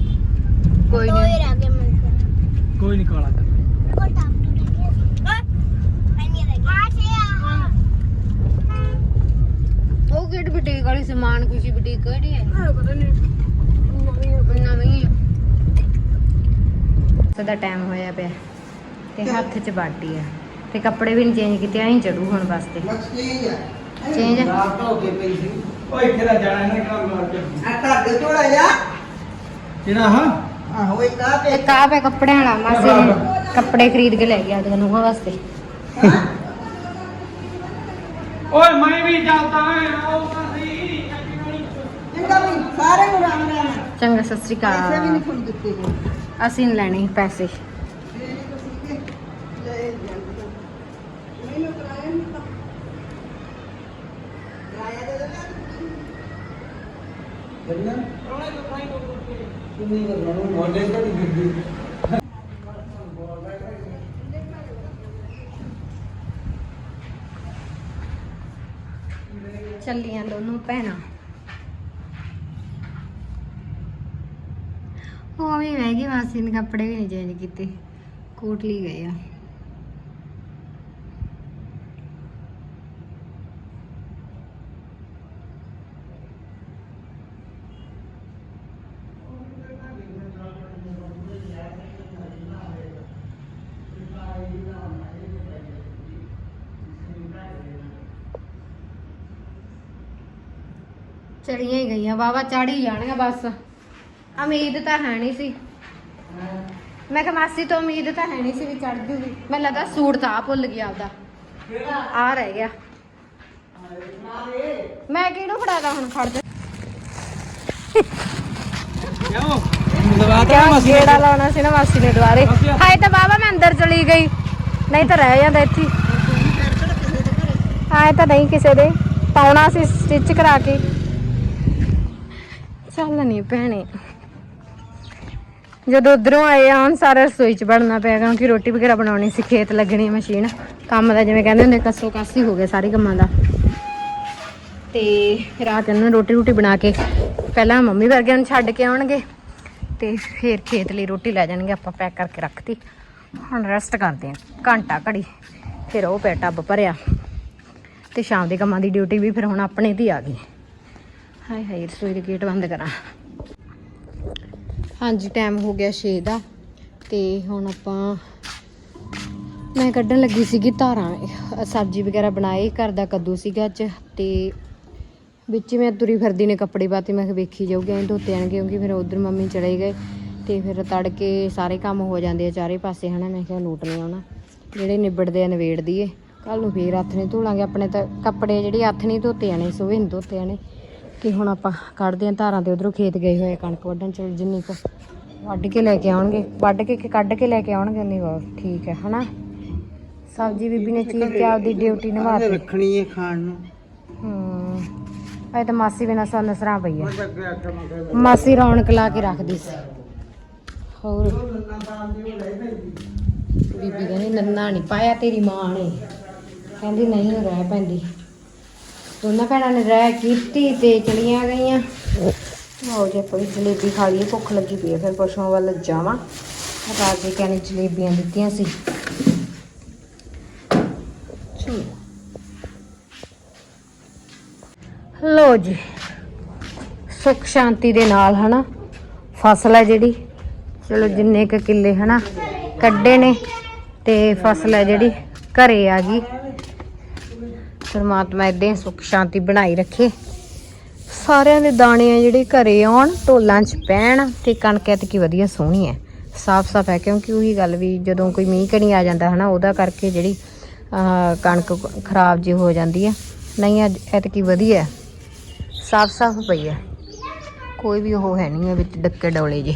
ਕੋਈ ਨਹੀਂ ਗਏ ਮੇਰੇ ਕੋਲ। ਕੋਈ ਨਹੀਂ ਕਾਲਾ ਕਰ। ਉਹ ਕਿਹੜੀ ਬੁਟੀਕ ਵਾਲੀ ਸਮਾਨ ਖੁਸ਼ੀ ਬੁਟੀਕ ਕਿਹੜੀ ਹੈ? ਪਤਾ ਨਹੀਂ ਨਵੀਂ। ਨਵੀਂ ਹੈ ਸਦਾ ਟਾਈਮ ਹੋਇਆ ਪਿਆ ਤੇ ਹੱਥ 'ਚ ਬਾਟੀ ਆ ਤੇ ਕੱਪੜੇ ਵੀ ਨਹੀਂ ਚੇਂਜ ਕੀਤੇ ਐਂ ਚੜੂ ਹੁਣ ਬਸ ਤੇ ਚੇਂਜ ਓਏ ਇੱਥੇ ਦਾ ਜਾਣਾ ਇਹਨੇ ਕੰਮ ਮਾਰ ਕੇ ਆ ਘਰ ਦੇ ਹਾਂ? ਆਹੋ ਇੱਕ ਤੇ? ਮਾਸੀ ਨੇ ਕੱਪੜੇ ਖਰੀਦ ਕੇ ਲੈ ਗਿਆ ਉਹਦੇ ਨੂੰਹਾਂ ਵਾਸਤੇ। ਓਏ ਮੈਂ ਵੀ ਹਾਂ ਤਾਂ ਜਿੰਦਾ ਵੀ ਸਾਰੇ ਨੂੰ ਰਾਮ ਰਾਮ। ਚੰਗਾ ਸਤਿ ਸ਼੍ਰੀ ਪੈਸੇ ਵੀ ਨਹੀਂ ਅਕਾਲ। ਦਿੱਤੇ ਅਸੀਂ ਨੀ ਲੈਣੇ ਪੈਸੇ। ਮੈਨੂੰ ਕਰਾਇਆ ਨਹੀਂ ਤਾਂ ਕਰਾਇਆ ਦੇ ਦੇਣਾ ਕਿੰਨੀ ਕਰਨਾ ਮੋਢੇ ਤੇ ਗਿਰਦੀ ਚੱਲੀਆਂ ਦੋਨੋਂ ਭੈਣਾਂ ਉਹ ਵੀ ਰਹਿ ਗਈ ਮਾਸੀ ਨੇ ਕੱਪੜੇ ਵੀ ਨਹੀਂ ਚੇਂਜ ਕੀਤੇ। ਕੋਟਲੀ ਗਏ ਆ। ਚੜੀਆਂ ਹੀ ਗਈਆਂ। ਵਾਵਾ ਚੜੀ ਜਾਣਗੇ ਬਸ। ਉਮੀਦ ਤਾਂ ਹੈ ਨਹੀਂ ਸੀ। ਮੈਂ ਕਿਹਾ ਮਾਸੀ ਤੋਂ ਉਮੀਦ ਤਾਂ ਹੈ ਨਹੀਂ ਸੀ ਵੀ ਚੜ ਜੂਗੀ। ਮੈਨੂੰ ਲੱਗਾ ਸੂਟ ਤਾਂ ਆ ਭੁੱਲ ਗਿਆ ਆਪਦਾ। ਆ ਰਹਿ ਗਿਆ। ਮੈਂ ਕਿਹਨੂੰ ਫੜਾਦਾ ਹੁਣ ਖੜ ਜਾ ਕਿਉਂ? ਦਵਾ ਕੇ ਕਿਆ ਗੇੜਾ ਲਾਉਣਾ ਸੀ ਨਾ ਮਾਸੀ ਨੇ ਦੁਆਰੇ ਹਾਏ ਤਾਂ ਬਾਬਾ ਮੈਂ ਅੰਦਰ ਚਲੀ ਗਈ। ਨਹੀਂ ਤਾਂ ਰਹਿ ਜਾਂਦਾ ਇੱਥੇ। ਆਏ ਤਾਂ ਨਹੀਂ ਕਿਸੇ ਦੇ। ਪਾਉਣਾ ਸੀ ਸਟਿਚ ਕਰਾ ਕੇ। ਚੱਲ ਨਹੀਂ ਭੈਣੇ। ਜਦੋਂ ਉਧਰੋਂ ਆਏ ਆ, ਹੁਣ ਸਾਰਾ ਰਸੋਈ ਚ ਬਣਨਾ ਪਿਆ ਕਿਉਂਕਿ ਰੋਟੀ ਵਗੈਰਾ ਬਣਾਉਣੀ ਸੀ, ਖੇਤ ਲੱਗਣੀ ਮਸ਼ੀਨ। ਕੰਮ ਦਾ ਜਿਵੇਂ ਕਹਿੰਦੇ ਹੁੰਦੇ ਕੱਸੋ ਕਾਸੀ ਹੋ ਗਏ ਸਾਰੇ ਕੰਮਾਂ ਦਾ। ਤੇ ਫਿਰ ਆ ਕੇ ਰੋਟੀ ਰੋਟੀ ਬਣਾ ਕੇ, ਪਹਿਲਾਂ ਮੰਮੀ ਵਰਗਿਆਂ ਨੂੰ ਛੱਡ ਕੇ ਆਉਣਗੇ, ਤੇ ਫਿਰ ਖੇਤ ਲਈ ਰੋਟੀ ਲੈ ਜਾਣਗੇ, ਆਪਾਂ ਪੈਕ ਕਰਕੇ ਰੱਖਤੀ। ਹੁਣ ਰੈਸਟ ਕਰਦੇ ਹਾਂ ਘੰਟਾ ਘੜੀ, ਫਿਰ ਉਹ ਪੈ ਟੱਬ ਭਰਿਆ। ਤੇ ਸ਼ਾਮ ਦੇ ਕੰਮਾਂ ਦੀ ਡਿਊਟੀ ਵੀ ਫਿਰ ਹੁਣ ਆਪਣੇ ਦੀ ਆ ਗਈ। ਹਾਏ ਹਾਏ ਰਸੋਈ ਦੇ ਗੇਟ ਬੰਦ ਕਰਾਂ। ਹਾਂਜੀ ਟਾਈਮ ਹੋ ਗਿਆ 6 ਦਾ ਤੇ ਹੁਣ ਆਪਾਂ ਮੈਂ ਕੱਢਣ ਲੱਗੀ ਸੀਗੀ ਧਾਰਾਂ ਸਬਜ਼ੀ ਵਗੈਰਾ ਬਣਾਏ, ਘਰ ਦਾ ਕੱਦੂ ਸੀਗਾ ਅੱਜ ਤੇ ਵਿੱਚ ਮੈਂ ਤੁਰੀ ਫਿਰਦੀ ਨੇ ਕੱਪੜੇ ਪਾਤੇ, ਮੈਂ ਕਿਹਾ ਵੇਖੀ ਜਾਊਗੀ, ਐਂ ਧੋਤੇ ਆਣਗੇ ਕਿਉਂਕਿ ਫਿਰ ਉਧਰ ਮੰਮੀ ਚਲੇ ਗਏ ਤੇ ਫਿਰ ਤੜਕੇ ਸਾਰੇ ਕੰਮ ਹੋ ਜਾਂਦੇ ਆ ਚਾਰੇ ਪਾਸੇ, ਹਨਾ? ਮੈਂ ਕਿਹਾ ਲੋਟ ਨਹੀਂ ਆਉਣਾ। ਜਿਹੜੇ ਨਿਬੜਦੇ ਆ ਨਵੇੜ ਦੀਏ ਕੱਲ ਨੂੰ ਫੇਰ ਹੱਥ ਨਹੀਂ ਧੋਲਾਂਗੇ। ਆਪਣੇ ਤਾਂ ਕੱਪੜੇ ਜਿਹੜੇ ਹੱਥ ਨਹੀਂ ਧੋਤੇ ਆਣੇ ਸੋਵੇ ਨਹੀਂ ਧੋਤੇ ਆਣੇ ਕਿ ਹੁਣ ਆਪਾਂ ਕੱਢਦੇ ਆਂ ਧਾਰਾਂ ਤੇ ਉਧਰੋਂ ਖੇਤ ਗਏ ਹੋਏ ਕਣਕ ਵੱਢਣ ਚਲ ਜਿੰਨੀ ਕੁ ਵੱਢ ਕੇ ਲੈ ਕੇ ਆਉਣਗੇ ਵੱਢ ਕੇ ਕੱਢ ਕੇ ਲੈ ਕੇ ਆਉਣਗੇ ਉਨੀ ਬਹੁਤ ਠੀਕ ਹੈ ਹਨਾ? ਸਬਜ਼ੀ ਬੀਬੀ ਨੇ ਚੀਰ ਕੇ ਆਪਦੀ ਡਿਊਟੀ ਨਿਭਾਤੀ ਰੱਖਣੀ ਹੈ ਖਾਣ ਨੂੰ। ਹੂੰ ਅਜੇ ਤਾਂ ਮਾਸੀ ਬਿਨਾ ਸੋਨ ਸਰਾਂ ਪਈ ਆ ਮਾਸੀ ਰੌਣਕ ਲਾ ਕੇ ਰੱਖਦੀ ਸੀ। ਹੋਰ? ਬੀਬੀ ਕਹਿੰਦੀ ਨੰਨਾ ਨਹੀਂ ਪਾਇਆ ਤੇਰੀ ਮਾਂ ਨੇ। ਕਹਿੰਦੀ ਨਹੀਂ ਰਹਿ ਪੈਂਦੀ। ਦੋਨਾਂ ਭੈਣਾਂ ਨੇ ਰਹਿ ਕੀਤੀ ਤੇ ਚਲੀਆਂ ਗਈਆਂ। ਆਓ ਜੇ ਕੋਈ ਜਲੇਬੀ ਖਾ ਲਈਏ, ਭੁੱਖ ਲੱਗੀ ਪਈ ਹੈ ਫਿਰ ਪਸ਼ੂਆਂ ਵੱਲ ਜਾਵਾਂ। ਰਾਜੇ ਕਹਿੰਦੇ ਜਲੇਬੀਆਂ ਦਿੱਤੀਆਂ ਸੀ। ਚਲੋ। ਲੋ ਜੀ, ਸੁਖ ਸ਼ਾਂਤੀ ਦੇ ਨਾਲ, ਹਨਾ? ਫਸਲ ਹੈ ਜਿਹੜੀ। ਚਲੋ, ਜਿੰਨੇ ਕ ਕਿੱਲੇ, ਹਨਾ, ਕੱਢੇ ਨੇ ਤੇ ਫਸਲ ਹੈ ਜਿਹੜੀ ਘਰੇ ਆ ਗਈ। ਪਰਮਾਤਮਾ ਇਦਾਂ ਸੁੱਖ ਸ਼ਾਂਤੀ ਬਣਾਈ ਰੱਖੇ। ਸਾਰਿਆਂ ਦੇ ਦਾਣੇ ਆ ਜਿਹੜੇ ਘਰੇ ਆਉਣ, ਢੋਲਾਂ 'ਚ ਪੈਣ ਤੇ ਕਣਕ ਐਤਕੀ ਵਧੀਆ ਸੋਹਣੀ ਹੈ। ਸਾਫ਼ ਸਾਫ਼ ਹੈ ਕਿਉਂਕਿ ਉਹੀ ਗੱਲ ਵੀ ਜਦੋਂ ਕੋਈ ਮੀਂਹ ਕਣੀ ਆ ਜਾਂਦਾ ਹਨਾ, ਉਹਦਾ ਕਰਕੇ ਜਿਹੜੀ ਕਣਕ ਖਰਾਬ ਜੀ ਹੋ ਜਾਂਦੀ ਹੈ। ਨਹੀਂ, ਅੱਜ ਐਤਕੀ ਵਧੀਆ ਸਾਫ਼ ਸਾਫ਼ ਪਈ ਹੈ। ਕੋਈ ਵੀ ਉਹ ਹੈ ਨਹੀਂ ਹੈ ਵਿੱਚ ਡੱਕੇ ਡੋਲੇ ਜੇ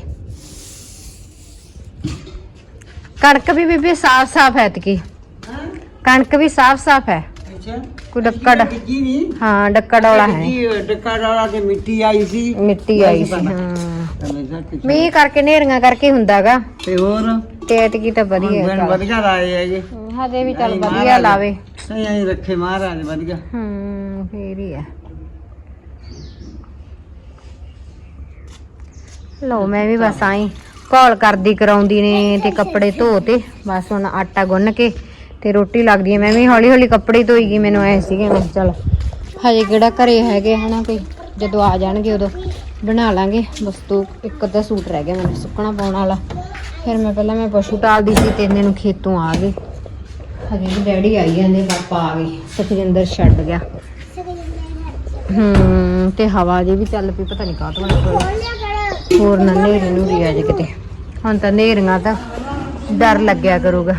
ਕਣਕ ਵੀ ਬੀਬੀ ਸਾਫ਼ ਸਾਫ਼ ਹੈ ਐਤਕੀ। ਕਣਕ ਵੀ ਸਾਫ਼ ਸਾਫ਼ ਹੈ। ਅੱਛਾ। ਕੋਈ ਡੱਕਾ ਡ- ਡਿੱਗੀ ਨਹੀਂ ਹਾਂ ਡੱਕਾ ਡੋਲਾ ਹੈ। ਜੀ ਡੱਕਾ ਡਾਲਾ ਤੇ ਮਿੱਟੀ ਆਈ ਸੀ। ਮਿੱਟੀ ਆਈ ਸੀ ਹਾਂ। ਹਮੇਸ਼ਾ ਪਿੱਛੇ। ਮੀਂਹ ਕਰਕੇ ਨੇਰੀਆਂ ਕਰਕੇ ਹੁੰਦਾਗਾ ਤੇ ਹੋਰ? ਤੇ ਐਤਕੀ ਤਾਂ ਵਧੀਆ ਬਣ ਹੈ ਵਧੀਆ ਲਾਏ ਹੈਗੇ ਹਜੇ ਵੀ ਚੱਲ ਨਹੀਂ, ਵਧੀਆ ਮਹਾਰਾਜ। ਲਾਵੇ। ਸਹੀ ਆਈ ਰੱਖੇ ਮਹਾਰਾਜ ਵਧੀਆ। ਹੂੰ ਫੇਰ ਹੀ ਹੈ ਲੋ ਮੈਂ ਵੀ ਬਸ ਆਈ। ਘੋਲ ਕਰਦੀ ਕਰਾਉਂਦੀ ਨੇ ਤੇ ਕੱਪੜੇ ਧੋ ਤੇ। ਬਸ ਹੁਣ ਆਟਾ ਗੁੰਨ ਕੇ ਤੇ ਰੋਟੀ ਲੱਗਦੀ ਹੈ। ਮੈਂ ਵੀ ਹੌਲੀ ਹੌਲੀ ਕੱਪੜੇ ਧੋਈ ਗਈ ਮੈਨੂੰ ਐ ਸੀਗੇ, ਮੈਂ ਕਿਹਾ ਚੱਲ ਹਜੇ ਕਿਹੜਾ ਘਰੇ ਹੈਗੇ ਹਨਾ ਕੋਈ ਜਦੋਂ ਆ ਜਾਣਗੇ ਉਦੋਂ ਬਣਾ ਲਾਂਗੇ। ਬਸ ਦੋ ਇੱਕ ਅੱਧਾ ਸੂਟ ਰਹਿ ਗਿਆ ਮੈਨੂੰ ਸੁੱਕਣਾ ਪਾਉਣ ਵਾਲਾ। ਫਿਰ ਮੈਂ ਪਹਿਲਾਂ ਮੈਂ ਪਸ਼ੂ ਟਾਲਦੀ ਸੀ ਤੇ ਇੰਨੇ ਨੂੰ ਖੇਤੋਂ ਆ ਗਏ। ਹਜੇ ਵੀ ਡੈਡੀ ਆਈ ਜਾਂਦੇ ਪਾਪਾ ਆ ਗਏ। ਸੁਖਜਿੰਦਰ ਛੱਡ ਗਿਆ। ਹੂੰ, ਤੇ ਹਵਾ ਜੇ ਵੀ ਚੱਲ ਪਈ, ਪਤਾ ਨਹੀਂ ਕਾਹ ਤੋਂ ਹੋਰ ਨਾ ਨੇਰੀ ਨੂਰੀ ਆ ਜੇ ਕਿਤੇ। ਹੁਣ ਤਾਂ ਨੇਰੀਆਂ ਤਾਂ ਡਰ ਲੱਗਿਆ ਕਰੂਗਾ।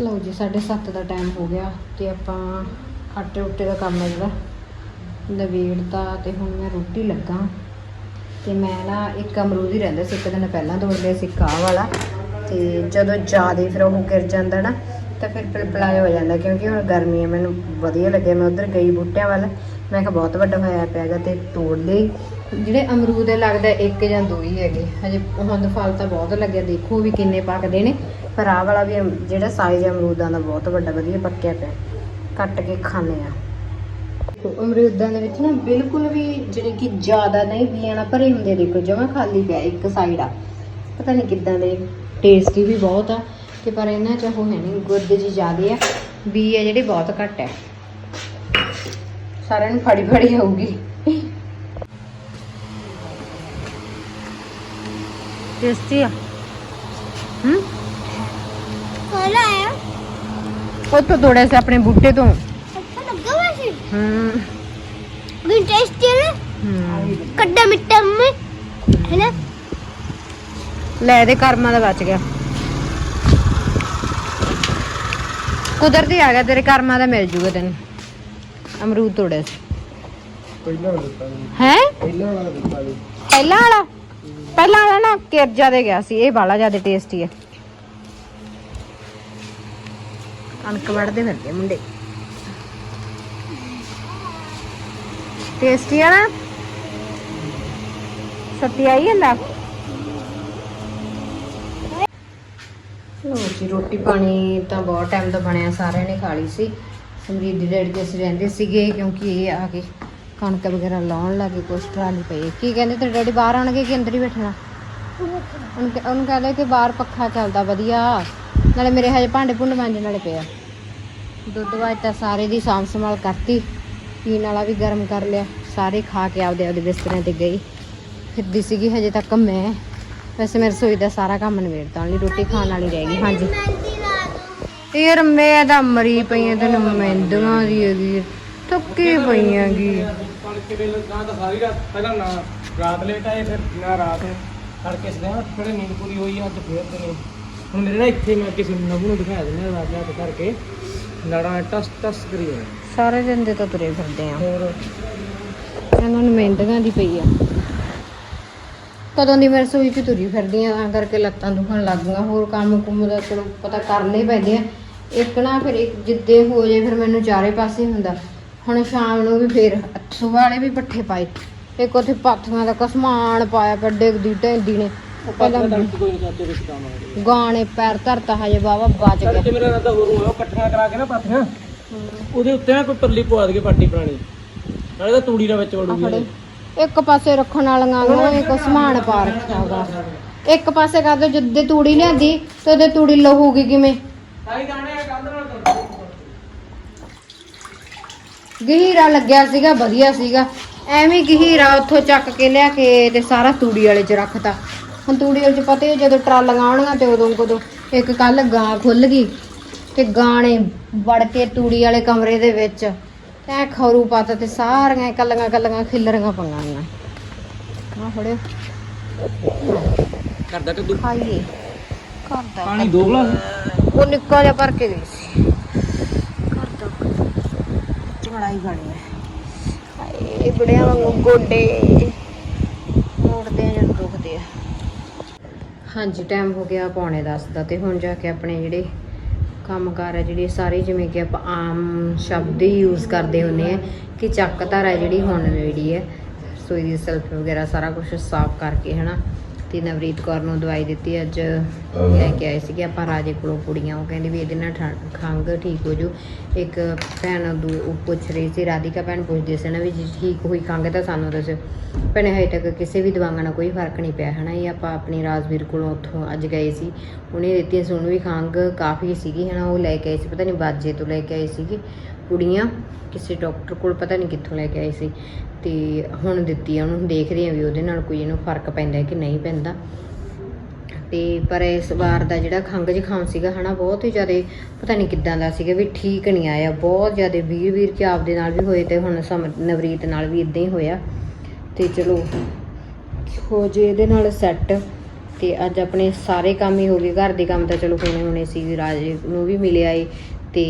ਲਓ ਜੀ 7:30 ਦਾ ਟਾਈਮ ਹੋ ਗਿਆ ਤੇ ਆਪਾਂ ਆਟੇ ਉੱਟੇ ਦਾ ਕੰਮ ਹੈ ਜਿਹੜਾ। ਨਵੇੜਤਾ ਤੇ ਹੁਣ ਮੈਂ ਰੋਟੀ ਲੱਗਾ। ਤੇ ਮੈਂ ਨਾ ਇੱਕ ਅਮਰੂਦ ਹੀ ਰਹਿੰਦਾ ਸੀ, ਇੱਕ ਦਿਨ ਪਹਿਲਾਂ ਤੋੜ ਲਿਆ ਸੀ ਕਾਹ ਵਾਲਾ। ਤੇ ਜਦੋਂ ਜ਼ਿਆਦੇ ਫਿਰ ਉਹ ਗਿਰ ਜਾਂਦਾ ਨਾ, ਤਾਂ ਫਿਰ ਪਿਲਪਲਾਇਆ ਹੋ ਜਾਂਦਾ ਕਿਉਂਕਿ ਹੁਣ ਗਰਮੀ ਹੈ, ਮੈਨੂੰ ਵਧੀਆ ਲੱਗਿਆ। ਮੈਂ ਉਧਰ ਗਈ ਬੂਟਿਆਂ ਵੱਲ। ਮੈਂ ਕਿਹਾ ਬਹੁਤ ਵੱਡਾ ਹੋਇਆ ਪਿਆਗਾ ਤੇ ਤੋੜ ਲਈ ਜਿਹੜੇ ਅਮਰੂਦ ਹੈ, ਲੱਗਦਾ ਇੱਕ ਜਾਂ ਦੋ ਹੀ ਹੈਗੇ। ਹਜੇ ਹੁਣ ਫਲ ਤਾਂ ਬਹੁਤ ਲੱਗਿਆ, ਦੇਖੋ ਵੀ ਕਿੰਨੇ ਪੱਕਦੇ ਨੇ। ਪਰ ਆਹ ਵਾਲਾ ਵੀ ਅਮ- ਜਿਹੜਾ ਸਾਈਜ਼ ਅਮਰੂਦਾਂ ਦਾ ਬਹੁਤ ਵੱਡਾ, ਵਧੀਆ ਪੱਕਿਆ ਪਿਆ। ਕੱਟ ਕੇ ਖਾਣੇ ਆ ਅਮਰੂਦਾਂ ਦੇ ਵਿੱਚ ਨਾ ਬਿਲਕੁਲ ਵੀ ਜਿਹੜੇ ਕਿ ਜ਼ਿਆਦਾ ਨਹੀਂ ਬੀਆਂ ਨਾਲ ਭਰੇ ਹੁੰਦੇ ਦੇਖੋ, ਜਮਾ ਖਾਲੀ ਪਿਆ ਇੱਕ ਸਾਈਡ ਆ। ਪਤਾ ਨਹੀਂ ਕਿੱਦਾਂ ਦੇ ਟੇਸਟੀ ਵੀ ਬਹੁਤ ਆ ਤੇ ਪਰ ਇਹਨਾਂ ਚ ਉਹ ਹੈ ਨਹੀਂ, ਗੁਰਦ ਜੀ ਜ਼ਿਆਦੇ ਆ। ਬੀ ਆ ਜਿਹੜੇ ਬਹੁਤ ਘੱਟ ਆ ਸਾਰਿਆਂ ਨੂੰ ਫੜੀ ਫੜੀ ਆਊਗੀ। ਟੇਸਟੀ ਆ। ਹੂੰ? ਕੋਲਾ ਆਇਆ। ਉਹ ਤੋਂ ਤੋੜਿਆ ਸੀ ਆਪਣੇ ਬੂਟੇ ਤੋਂ। ਅੱਛਾ ਲੱਗਾ ਵਾ ਸੀ? ਹੂੰ। ਵੀ ਟੇਸਟੀ ਹੈ ਹੂੰ। ਕੱਡਾ ਮਿੱਟਾ ਮੈਂ ਹੈ ਨਾ? ਲੈ ਇਹਦੇ ਕਰਮਾਂ ਦਾ ਬਚ ਗਿਆ। ਕੁਦਰਤੀ ਆ ਗਿਆ ਤੇਰੇ ਕਰਮਾਂ ਦਾ ਮਿਲ ਜੂਗਾ ਤੈਨੂੰ। ਅਮਰੂਦ ਤੋੜਿਆ ਸੀ। ਪਹਿਲਾਂ ਦਿੱਤਾ ਜੀ ਹੈ? ਪਹਿਲਾਂ ਵਾਲਾ ਦਿੱਤਾ ਪਹਿਲਾਂ ਵਾਲਾ? ਪਹਿਲਾਂ ਵਾਲਾ ਨਾ ਕਿਰਜਾ ਦੇ ਗਿਆ ਸੀ, ਇਹ ਬਾਲਾ ਜ਼ਿਆਦਾ ਟੇਸਟੀ ਹੈ ਕਣਕ ਵੜਦੇ ਫਿਰਦੇ ਮੁੰਡੇ। ਟੇਸਟੀ ਆ ਨਾ? ਸੱਤੀ ਆਈ ਜਾਂਦਾ? ਲੋ ਜੀ, ਰੋਟੀ ਪਾਣੀ ਤਾਂ ਬਹੁਤ ਟਾਈਮ ਦਾ ਬਣਿਆ, ਸਾਰਿਆਂ ਨੇ ਖਾ ਲਈ ਸੀ। ਸਮਰੀਤ ਦੀ ਡੈਡੀ ਦੇ ਅਸੀਂ ਰਹਿੰਦੇ ਸੀਗੇ, ਕਿਉਂਕਿ ਇਹ ਆ ਕੇ ਕਣਕ ਵਗੈਰਾ ਲਾਉਣ ਲੱਗੇ ਕੁਛ ਟਰਾਲੀ ਪਈ ਕੀ ਕਹਿੰਦੇ ਤੇ ਡੈਡੀ ਬਾਹਰ ਆਣਗੇ ਕਿ ਅੰਦਰ ਹੀ ਬੈਠਣਾ? ਉਹਨੂੰ ਉਹਨੂੰ ਕਹਿੰਦੇ ਕਿ ਬਾਹਰ ਪੱਖਾ ਚੱਲਦਾ ਵਧੀਆ। ਨਾਲੇ ਮੇਰੇ ਹਜੇ ਭਾਂਡੇ ਭੁੰਡੇ ਮਾਂਜਣ ਵਾਲੇ ਪਏ ਆ। ਦੁੱਧ ਵਾਜ ਤਾਂ ਸਾਰੇ ਦੀ ਸਾਂਭ ਸੰਭਾਲ ਕਰਤੀ। ਪੀਣ ਵਾਲਾ ਵੀ ਗਰਮ ਕਰ ਲਿਆ। ਸਾਰੇ ਖਾ ਕੇ ਆਪਦੇ ਆਪਦੇ ਬਿਸਤਰਿਆਂ ਤੇ ਗਈ। ਫਿਰਦੀ ਸੀਗੀ ਹਜੇ ਤੱਕ ਮੈਂ। ਵੈਸੇ ਮੇਰੇ ਰਸੋਈ ਦਾ ਸਾਰਾ ਕੰਮ ਨਿਬੇੜਤਾ। ਲਈ ਰੋਟੀ ਖਾਣ ਵਾਲੀ ਰਹਿ ਗਈ। ਹਾਂਜੀ। ਯਾਰ ਮੈਂ ਤਾਂ ਮਰੀ ਪਈ ਆਂ ਤੈਨੂੰ ਮਹਿੰਦੀਆਂ ਦੀ ਥੱਕੀ ਪਈ ਹੈਗੀ ਕਣਕ ਦੇ ਨਾ ਤਾਂ ਸਾਰੀ ਰਾਤ ਪਹਿਲਾਂ ਨਾ ਰਾਤ ਲੇਟ ਆਏ ਫਿਰ ਨਾ ਰਾਤ ਤੜਕੇ ਸਦੇ ਫਿਰ ਨੀਂਦ ਪੂਰੀ ਹੋਈ ਅੱਜ ਫੇਰ ਤੇ ਹੁਣ ਮੇਰੇ ਨਾਲ ਇੱਥੇ ਮੈਂ ਕਿਸੇ ਨੂੰ ਨਵੂ ਨੂੰ ਦਿਖਾ ਦਿੰਦਾ ਰਾਤ ਰਾਤ ਕਰਕੇ। ਲੜਾ ਟਸ ਟਸ ਕਰੀ ਹੋਇਆ ਸਾਰੇ ਦਿਨ ਦੇ ਤਾਂ ਤੁਰੇ ਫਿਰਦੇ ਆ। ਹੋਰ? ਇਹਨਾਂ ਨੂੰ ਮਹਿੰਦੀਆਂ ਦੀ ਪਈ ਆ। ਕਦੋਂ ਦੀ ਮੈਂ ਰਸੋਈ 'ਚ ਤੁਰੀ ਫਿਰਦੀ ਆ ਤਾਂ ਕਰਕੇ ਲੱਤਾਂ ਦੁਖਣ ਲੱਗ ਗਈਆਂ ਹੋਰ ਕੰਮ ਕੁੰਮ ਦਾ ਚਲੋ ਪਤਾ ਕਰਨੇ ਪੈਂਦੇ ਆ। ਇੱਕ ਨਾ ਫਿਰ ਇੱਕ ਜਿੱਦੇ ਹੋ ਜੇ ਫਿਰ ਮੈਨੂੰ ਚਾਰੇ ਪਾਸੇ ਹੁੰਦਾ। ਹੁਣ ਸ਼ਾਮ ਨੂੰ ਵੀ ਫਿਰ ਸਵੇਰ ਵਾਲੇ ਵੀ ਪੱਠੇ ਪਾਏ। ਇੱਕ ਉੱਥੇ ਪਾਥੀਆਂ ਦਾ ਕਸਮਾਨ ਪਾਇਆ ਪਰ ਡਿੱਗਦੀ ਢੈਂਦੀ ਨੇ। ਕਰਦੇ ਗਾਣੇ ਪੈਰ ਧਰਤਾ ਹਜੇ ਬਾਬਾ ਬਚ ਗਿਆ। ਤੇ ਮੇਰਾ ਰਾਦਾ ਹੋਰ ਹੋਇਆ ਪੱਠੀਆਂ ਕਰਾ ਕੇ ਨਾ ਪਾਥੀਆਂ ਉਹਦੇ ਉੱਤੇ ਨਾ ਕੋਈ ਪਰਲੀ ਪਵਾ ਦਈਏ ਪਾਟੀ ਪੁਰਾਣੀ। ਨਾਲੇ ਤਾਂ ਤੂੜੀ ਦਾ ਵਿੱਚ ਵੜੂਗੀ ਇੱਕ ਪਾਸੇ ਰੱਖਣ ਵਾਲੀਆਂ ਨੂੰ ਇੱਕ ਸਮਾਨ ਪਾ ਰੱਖਿਆ ਵਾ। ਇੱਕ ਪਾਸੇ ਕਰ ਦੋ ਜਿੱਦੇ ਤੂੜੀ ਲਿਆਂਦੀ ਤੇ ਉਹਦੇ ਤੂੜੀ ਲਹੂਗੀ ਕਿਵੇਂ? ਸਾਈ ਆ ਕੰਧ ਨਾਲ ਕਰ ਗਹੀਰਾ ਲੱਗਿਆ ਸੀਗਾ ਵਧੀਆ ਸੀਗਾ। ਐਵੇਂ ਗਹੀਰਾ ਉੱਥੋਂ ਚੱਕ ਕੇ ਲਿਆ ਕੇ ਤੇ ਸਾਰਾ ਤੂੜੀ ਵਾਲੇ 'ਚ ਰੱਖਤਾ। ਹੁਣ ਤੂੜੀ ਵਾਲੇ 'ਚ ਪਤਾ ਹੀ ਜਦੋਂ ਟਰਾਲੀਆਂ ਆਉਣਗੀਆਂ ਤੇ ਉਦੋਂ ਕਦੋਂ ਇੱਕ ਕੱਲ ਗਾਂ ਖੁੱਲ ਗਈ ਤੇ ਗਾਂ ਨੇ ਵੜ ਕੇ ਤੂੜੀ ਵਾਲੇ ਕਮਰੇ ਦੇ ਵਿੱਚ। ਐ ਖਰੂ ਪੱਤ ਤੇ ਸਾਰੀਆਂ ਕੱਲੀਆਂ ਕੱਲੀਆਂ ਖਿੱਲਰੀਆਂ ਪੰਗਾਂ ਆ ਫੜਿਓ। ਕਰਦਾ ਕਿ ਤੂੰ ਖਾਈਏ। ਕਰਦਾ ਪਾਣੀ ਦੋ ਗਲਾਸ। ਉਹ ਨਿੱਕਾ ਜਿਹਾ ਭਰ ਕੇ ਗਈ ਸੀ ਕਰਦਾ ਚੜਾਈ ਗਾਣੀ ਹੈ। ਹਾਏ ਬੜਿਆਂ ਵਾਂਗੂ ਗੋਡੇ। ਮੋੜਦੇ ਆ ਜਦ ਦੁਖਦੇ ਆ। ਹਾਂਜੀ ਟਾਈਮ ਹੋ ਗਿਆ ਪੌਣੇ 10 ਦਾ ਤੇ ਹੁਣ ਜਾ ਕੇ ਆਪਣੇ ਜਿਹੜੇ ਕੰਮਕਾਰ ਆ ਜਿਹੜੇ ਸਾਰੇ ਜਿਵੇਂ ਕਿ ਆਪਾਂ ਆਮ ਸ਼ਬਦ ਹੀ ਯੂਜ਼ ਕਰਦੇ ਹੁੰਨੇ ਆ ਕਿ ਚੱਕ ਧਾਰਾ ਜਿਹੜੀ ਹੁਣ ਜਿਹੜੀ ਹੈ ਰਸੋਈ ਦੀ ਸੈਲਫ ਵਗੈਰਾ ਸਾਰਾ ਕੁਝ ਸਾਫ਼ ਕਰਕੇ ਹਨਾ। ਤੇ ਨਵਰੀਤ ਕੌਰ ਨੂੰ ਦਵਾਈ ਦਿੱਤੀ। ਅੱਜ ਲੈ ਕੇ ਆਏ ਸੀਗੇ ਆਪਾਂ ਰਾਜੇ ਕੋਲੋਂ ਕੁੜੀਆਂ। ਉਹ ਕਹਿੰਦੀ ਵੀ ਇਹਦੇ ਨਾਲ ਖੰਘ ਠੀਕ ਹੋ ਜੂ। ਇੱਕ ਭੈਣ ਉਹ ਪੁੱਛ ਰਹੀ ਸੀ ਰਾਧਿਕਾ ਭੈਣ ਪੁੱਛਦੀ ਸੀ ਨਾ ਵੀ ਜੇ ਠੀਕ ਹੋਈ ਖੰਘ ਤਾਂ ਸਾਨੂੰ ਦੱਸਿਓ ਭੈਣੇ ਹਜੇ ਤੱਕ ਕਿਸੇ ਵੀ ਦਵਾਈਆਂ ਨਾਲ ਕੋਈ ਫ਼ਰਕ ਨਹੀਂ ਪਿਆ ਹਨਾ? ਇਹ ਆਪਾਂ ਆਪਣੀ ਰਾਜਵੀਰ ਕੋਲੋਂ ਉੱਥੋਂ ਅੱਜ ਗਏ ਸੀ। ਉਹਨੇ ਦਿੱਤੀ ਸੀ ਉਹਨੂੰ ਵੀ ਖੰਘ ਕਾਫੀ ਸੀਗੀ ਹਨਾ? ਉਹ ਲੈ ਕੇ ਆਏ ਸੀ ਪਤਾ ਨਹੀਂ ਬਾਜੇ ਤੋਂ ਲੈ ਕੇ ਆਏ ਸੀਗੇ। ਕੁੜੀਆਂ ਕਿਸੇ ਡਾਕਟਰ ਕੋਲ ਪਤਾ ਨਹੀਂ ਕਿੱਥੋਂ ਲੈ ਕੇ ਆਏ ਸੀ ਤੇ ਹੁਣ ਦਿੱਤੀ ਆ, ਉਹਨੂੰ ਦੇਖਦੇ ਆ ਵੀ ਉਹਦੇ ਨਾਲ ਕੋਈ ਇਹਨੂੰ ਫ਼ਰਕ ਪੈਂਦਾ ਕਿ ਨਹੀਂ ਪੈਂਦਾ। ਤੇ ਪਰ ਇਸ ਵਾਰ ਦਾ ਜਿਹੜਾ ਖੰਘ ਜ਼ੁਕਾਮ ਸੀਗਾ ਹਨਾ, ਬਹੁਤ ਹੀ ਜ਼ਿਆਦਾ ਪਤਾ ਨਹੀਂ ਕਿੱਦਾਂ ਦਾ ਸੀਗਾ ਵੀ ਠੀਕ ਨਹੀਂ ਆਇਆ, ਬਹੁਤ ਜ਼ਿਆਦਾ ਵੀਰ ਵੀਰ ਕੇ ਆਪਦੇ ਨਾਲ ਵੀ ਹੋਏ ਤੇ ਹੁਣ ਸਮ, ਨਵਰੀਤ ਨਾਲ ਵੀ ਇਦਾਂ ਹੀ ਹੋਇਆ। ਤੇ ਚਲੋ, ਹੋ ਜੇ ਇਹਦੇ ਨਾਲ ਸੈੱਟ ਤੇ ਅੱਜ ਆਪਣੇ ਸਾਰੇ ਕੰਮ ਹੀ ਹੋ ਗਏ। ਘਰ ਦੇ ਕੰਮ ਤਾਂ ਚਲੋ ਹੋਣੇ ਹੋਣੇ ਸੀ ਰਾਜੇ ਨੂੰ ਵੀ ਮਿਲਿਆ ਏ ਤੇ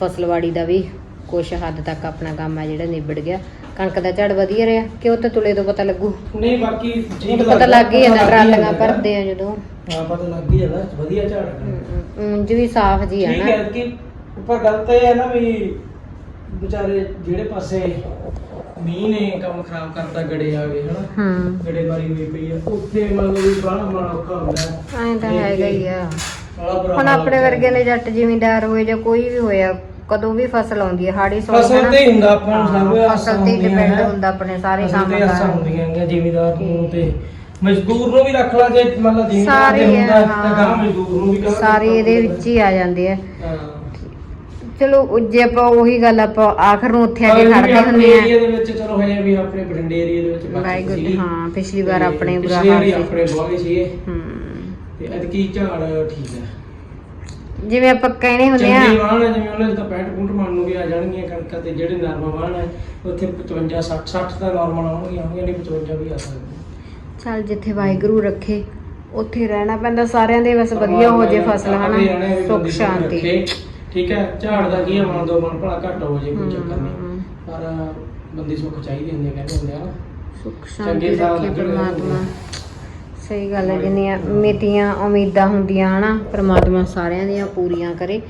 ਫਸਲਵਾੜੀ ਦਾ ਵੀ ਕੁਛ ਹੱਦ ਤੱਕ ਆਪਣਾ ਕੰਮ ਆ ਜਿਹੜਾ ਨਿਬੜ ਗਿਆ। ਕਣਕ ਦਾ ਝੜ ਵਧੀਆ ਰਿਹਾ। ਕਿ ਉਹ ਤਾਂ ਤੁਲੇ ਤੋਂ ਪਤਾ ਲੱਗੂ? ਨਹੀਂ ਬਾਕੀ ਠੀਕ ਤਾਂ ਪਤਾ ਲੱਗ ਹੀ ਜਾਂਦਾ ਟਰਾਲੀਆਂ ਭਰਦੇ ਆ ਜਦੋਂ। ਹਾਂ ਪਤਾ ਲੱਗ ਹੀ ਜਾਂਦਾ। ਵਧੀਆ ਝਾੜ ਉਂਝ ਵੀ ਸਾਫ਼ ਜੀ ਆ ਠੀਕ ਨਾ। ਹੈ ਕਿ ਉੱਪਰ ਗੱਲ ਤਾਂ ਇਹ ਹੈ ਨਾ ਵੀ ਵਿਚਾਰੇ ਜਿਹੜੇ ਪਾਸੇ ਮੀਂਹ ਨੇ ਕੰਮ ਖਰਾਬ ਕਰਤਾ ਗੜੇ ਆ ਗਏ ਹਨਾ? ਹੂੰ। ਗੜੇ ਮਾਰੀ ਹੋਈ ਪਈ ਆ। ਉੱਥੇ ਮਤਲਬ ਵੀ ਬਾਹਲਾ ਮਾੜਾ ਔਖਾ ਹੁੰਦਾ ਐਂ ਤਾਂ ਹੈਗਾ ਹੀ ਆ। ਬੜਾ ਬੁਰਾ ਹੁਣ ਹਾਲ ਆਪਣੇ ਹੁੰਦਾ। ਵਰਗੇ ਨੇ ਜੱਟ ਜ਼ਿਮੀਂਦਾਰ ਹੋਏ ਜਾਂ ਕੋਈ ਵੀ ਹੋਇਆ ਕਦੋਂ ਵੀ ਫਸਲ ਆਉਂਦੀ ਹੈ ਹਾੜੀ ਸੌ ਫਸਲ ਤੇ ਹੀ ਹੁੰਦਾ ਆਪਾਂ ਨੂੰ ਸਭ ਆਸਾਂ ਫਸਲ ਤੇ ਹੁੰਦੀਆਂ ਡਿਪੈਂਡ ਹੈ। ਹੁੰਦਾ ਆਪਣੇ ਸਾਰੇ ਕੰਮ ਤੇ ਆਸਾਂ ਕਾਰ ਹੁੰਦੀਆਂ ਹੈਗੀਆਂ ਜ਼ਿਮੀਦਾਰ ਨੂੰ ਤੇ ਮਜ਼ਦੂਰ ਨੂੰ ਵੀ ਰੱਖ ਲਾ ਜੇ ਮਤਲਬ ਜ਼ਿਮੀਦਾਰ ਸਾਰੇ ਤੇ ਹੁੰਦਾ ਤਾਂ ਗਾਂ। ਮਜ਼ਦੂਰ ਨੂੰ ਵੀ ਕਹਾਂ ਸਾਰੇ ਇਹਦੇ ਵਿੱਚ ਹੀ ਆ ਜਾਂਦੇ ਆ। ਹਾਂ। ਚਲੋ ਉਹ ਜੇ ਆਪਾਂ ਉਹੀ ਗੱਲ ਆਪਾਂ ਆਖਰ ਨੂੰ ਉੱਥੇ ਆ ਕੇ ਖੜਦੇ ਹੁੰਦੇ ਏਰੀਆ ਆ ਦੇ ਵਿੱਚ ਚਲੋ ਹੈ ਵੀ ਆਪਣੇ ਬਠਿੰਡੇ ਏਰੀਆ ਦੇ ਵਿੱਚ ਵਾਹਿਗੁਰੂ। ਹਾਂ ਪਿਛਲੀ ਵਾਰ ਆਪਣੇ ਬੁਰਾ ਹਾਲ ਸੀ। ਆਪਣੇ ਬਹੁਤ ਸੀਗੇ। ਹੂੰ। ਤੇ ਝਾੜ ਠੀਕ ਹੈ ਜਿਵੇਂ ਆਪਾਂ ਕਹਿੰਦੇ ਹੁੰਦੇ ਆ। ਚੰਗੀ ਵਾਹਣ ਜਿਵੇਂ ਉਹਨਾਂ ਦੇ ਤਾਂ 65 ਕੁੰਟ ਮਣ ਨੂੰ ਵੀ ਆ ਜਾਣਗੀਆਂ ਕਣਕਾਂ ਤੇ ਜਿਹੜੇ ਨਰਮ ਵਾਹਣ ਹੈ ਉੱਥੇ 55 60 60 ਤਾਂ ਨਾਰਮਲ ਆਉਣਗੀਆਂ ਆਉਣਗੀਆਂ ਨਹੀਂ 55 ਵੀ ਆ ਸਕਦੀਆਂ। ਚੱਲ ਜਿੱਥੇ ਵਾਹਿਗੁਰੂ ਰੱਖੇ ਉੱਥੇ ਰਹਿਣਾ ਪੈਂਦਾ ਸਾਰਿਆਂ ਦੇ ਬਸ ਵਧੀਆ ਹੋ ਜੇ ਫਸਲ ਹਨਾ? ਸੁੱਖ ਸ਼ਾਂਤੀ। ਠੀਕ ਹੈ ਝਾੜ ਦਾ ਕੀ ਮਨ ਦੋ ਮਨ ਭਲਾ ਘੱਟ ਹੋ ਜੇ ਕੋਈ ਚੱਕਰ ਨਹੀਂ। ਹਮ। ਪਰ ਬੰਦੀ ਸੁੱਖ ਚਾਹੀਦੀ ਹੁੰਦੀ ਹੈ ਕਹਿੰਦੇ ਹੁੰਦੇ ਆ। ਨਾ ਸੁੱਖ ਚੰਗੇ ਸਾਲ ਰੱਖੇ ਪ੍ਰਮਾਤਮਾ। ਸਹੀ ਗੱਲ ਹੈ ਜਿੰਨੀਆਂ ਮਿੱਤੀਆਂ ਉਮੀਦਾਂ ਹੁੰਦੀਆਂ ਹਨਾ ਪ੍ਰਮਾਤਮਾ ਸਾਰਿਆਂ ਦੀਆਂ ਪੂਰੀਆਂ ਕਰੇ।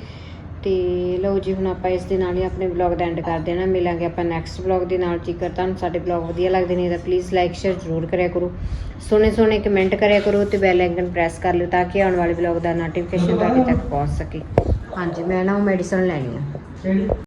ਤੇ ਲਓ ਜੀ, ਹੁਣ ਆਪਾਂ ਇਸ ਦੇ ਨਾਲ ਹੀ ਆਪਣੇ ਵਲੌਗ ਦਾ ਐਂਡ ਕਰ ਦੇਣਾ ਮਿਲਾਂਗੇ ਆਪਾਂ ਨੈਕਸਟ ਵਲੌਗ ਦੇ ਨਾਲ। ਜੇਕਰ ਤੁਹਾਨੂੰ ਸਾਡੇ ਵਲੌਗ ਵਧੀਆ ਲੱਗਦੇ ਨੇ ਤਾਂ ਪਲੀਜ਼ ਲਾਈਕ ਸ਼ੇਅਰ ਜ਼ਰੂਰ ਕਰਿਆ ਕਰੋ। ਸੋਹਣੇ ਸੋਹਣੇ ਕਮੈਂਟ ਕਰਿਆ ਕਰੋ ਤੇ ਬੈਲ ਆਈਕਨ ਪ੍ਰੈਸ ਕਰ ਲਿਓ ਤਾਂ ਕਿ ਆਉਣ ਵਾਲੇ ਵਲੌਗ ਦਾ ਨੋਟੀਫਿਕੇਸ਼ਨ ਤੁਹਾਡੇ ਤੱਕ ਪਹੁੰਚ ਸਕੇ। ਹਾਂਜੀ, ਮੈਂ ਨਾ ਉਹ ਮੈਡੀਸਨ ਲੈਣੀ ਆ।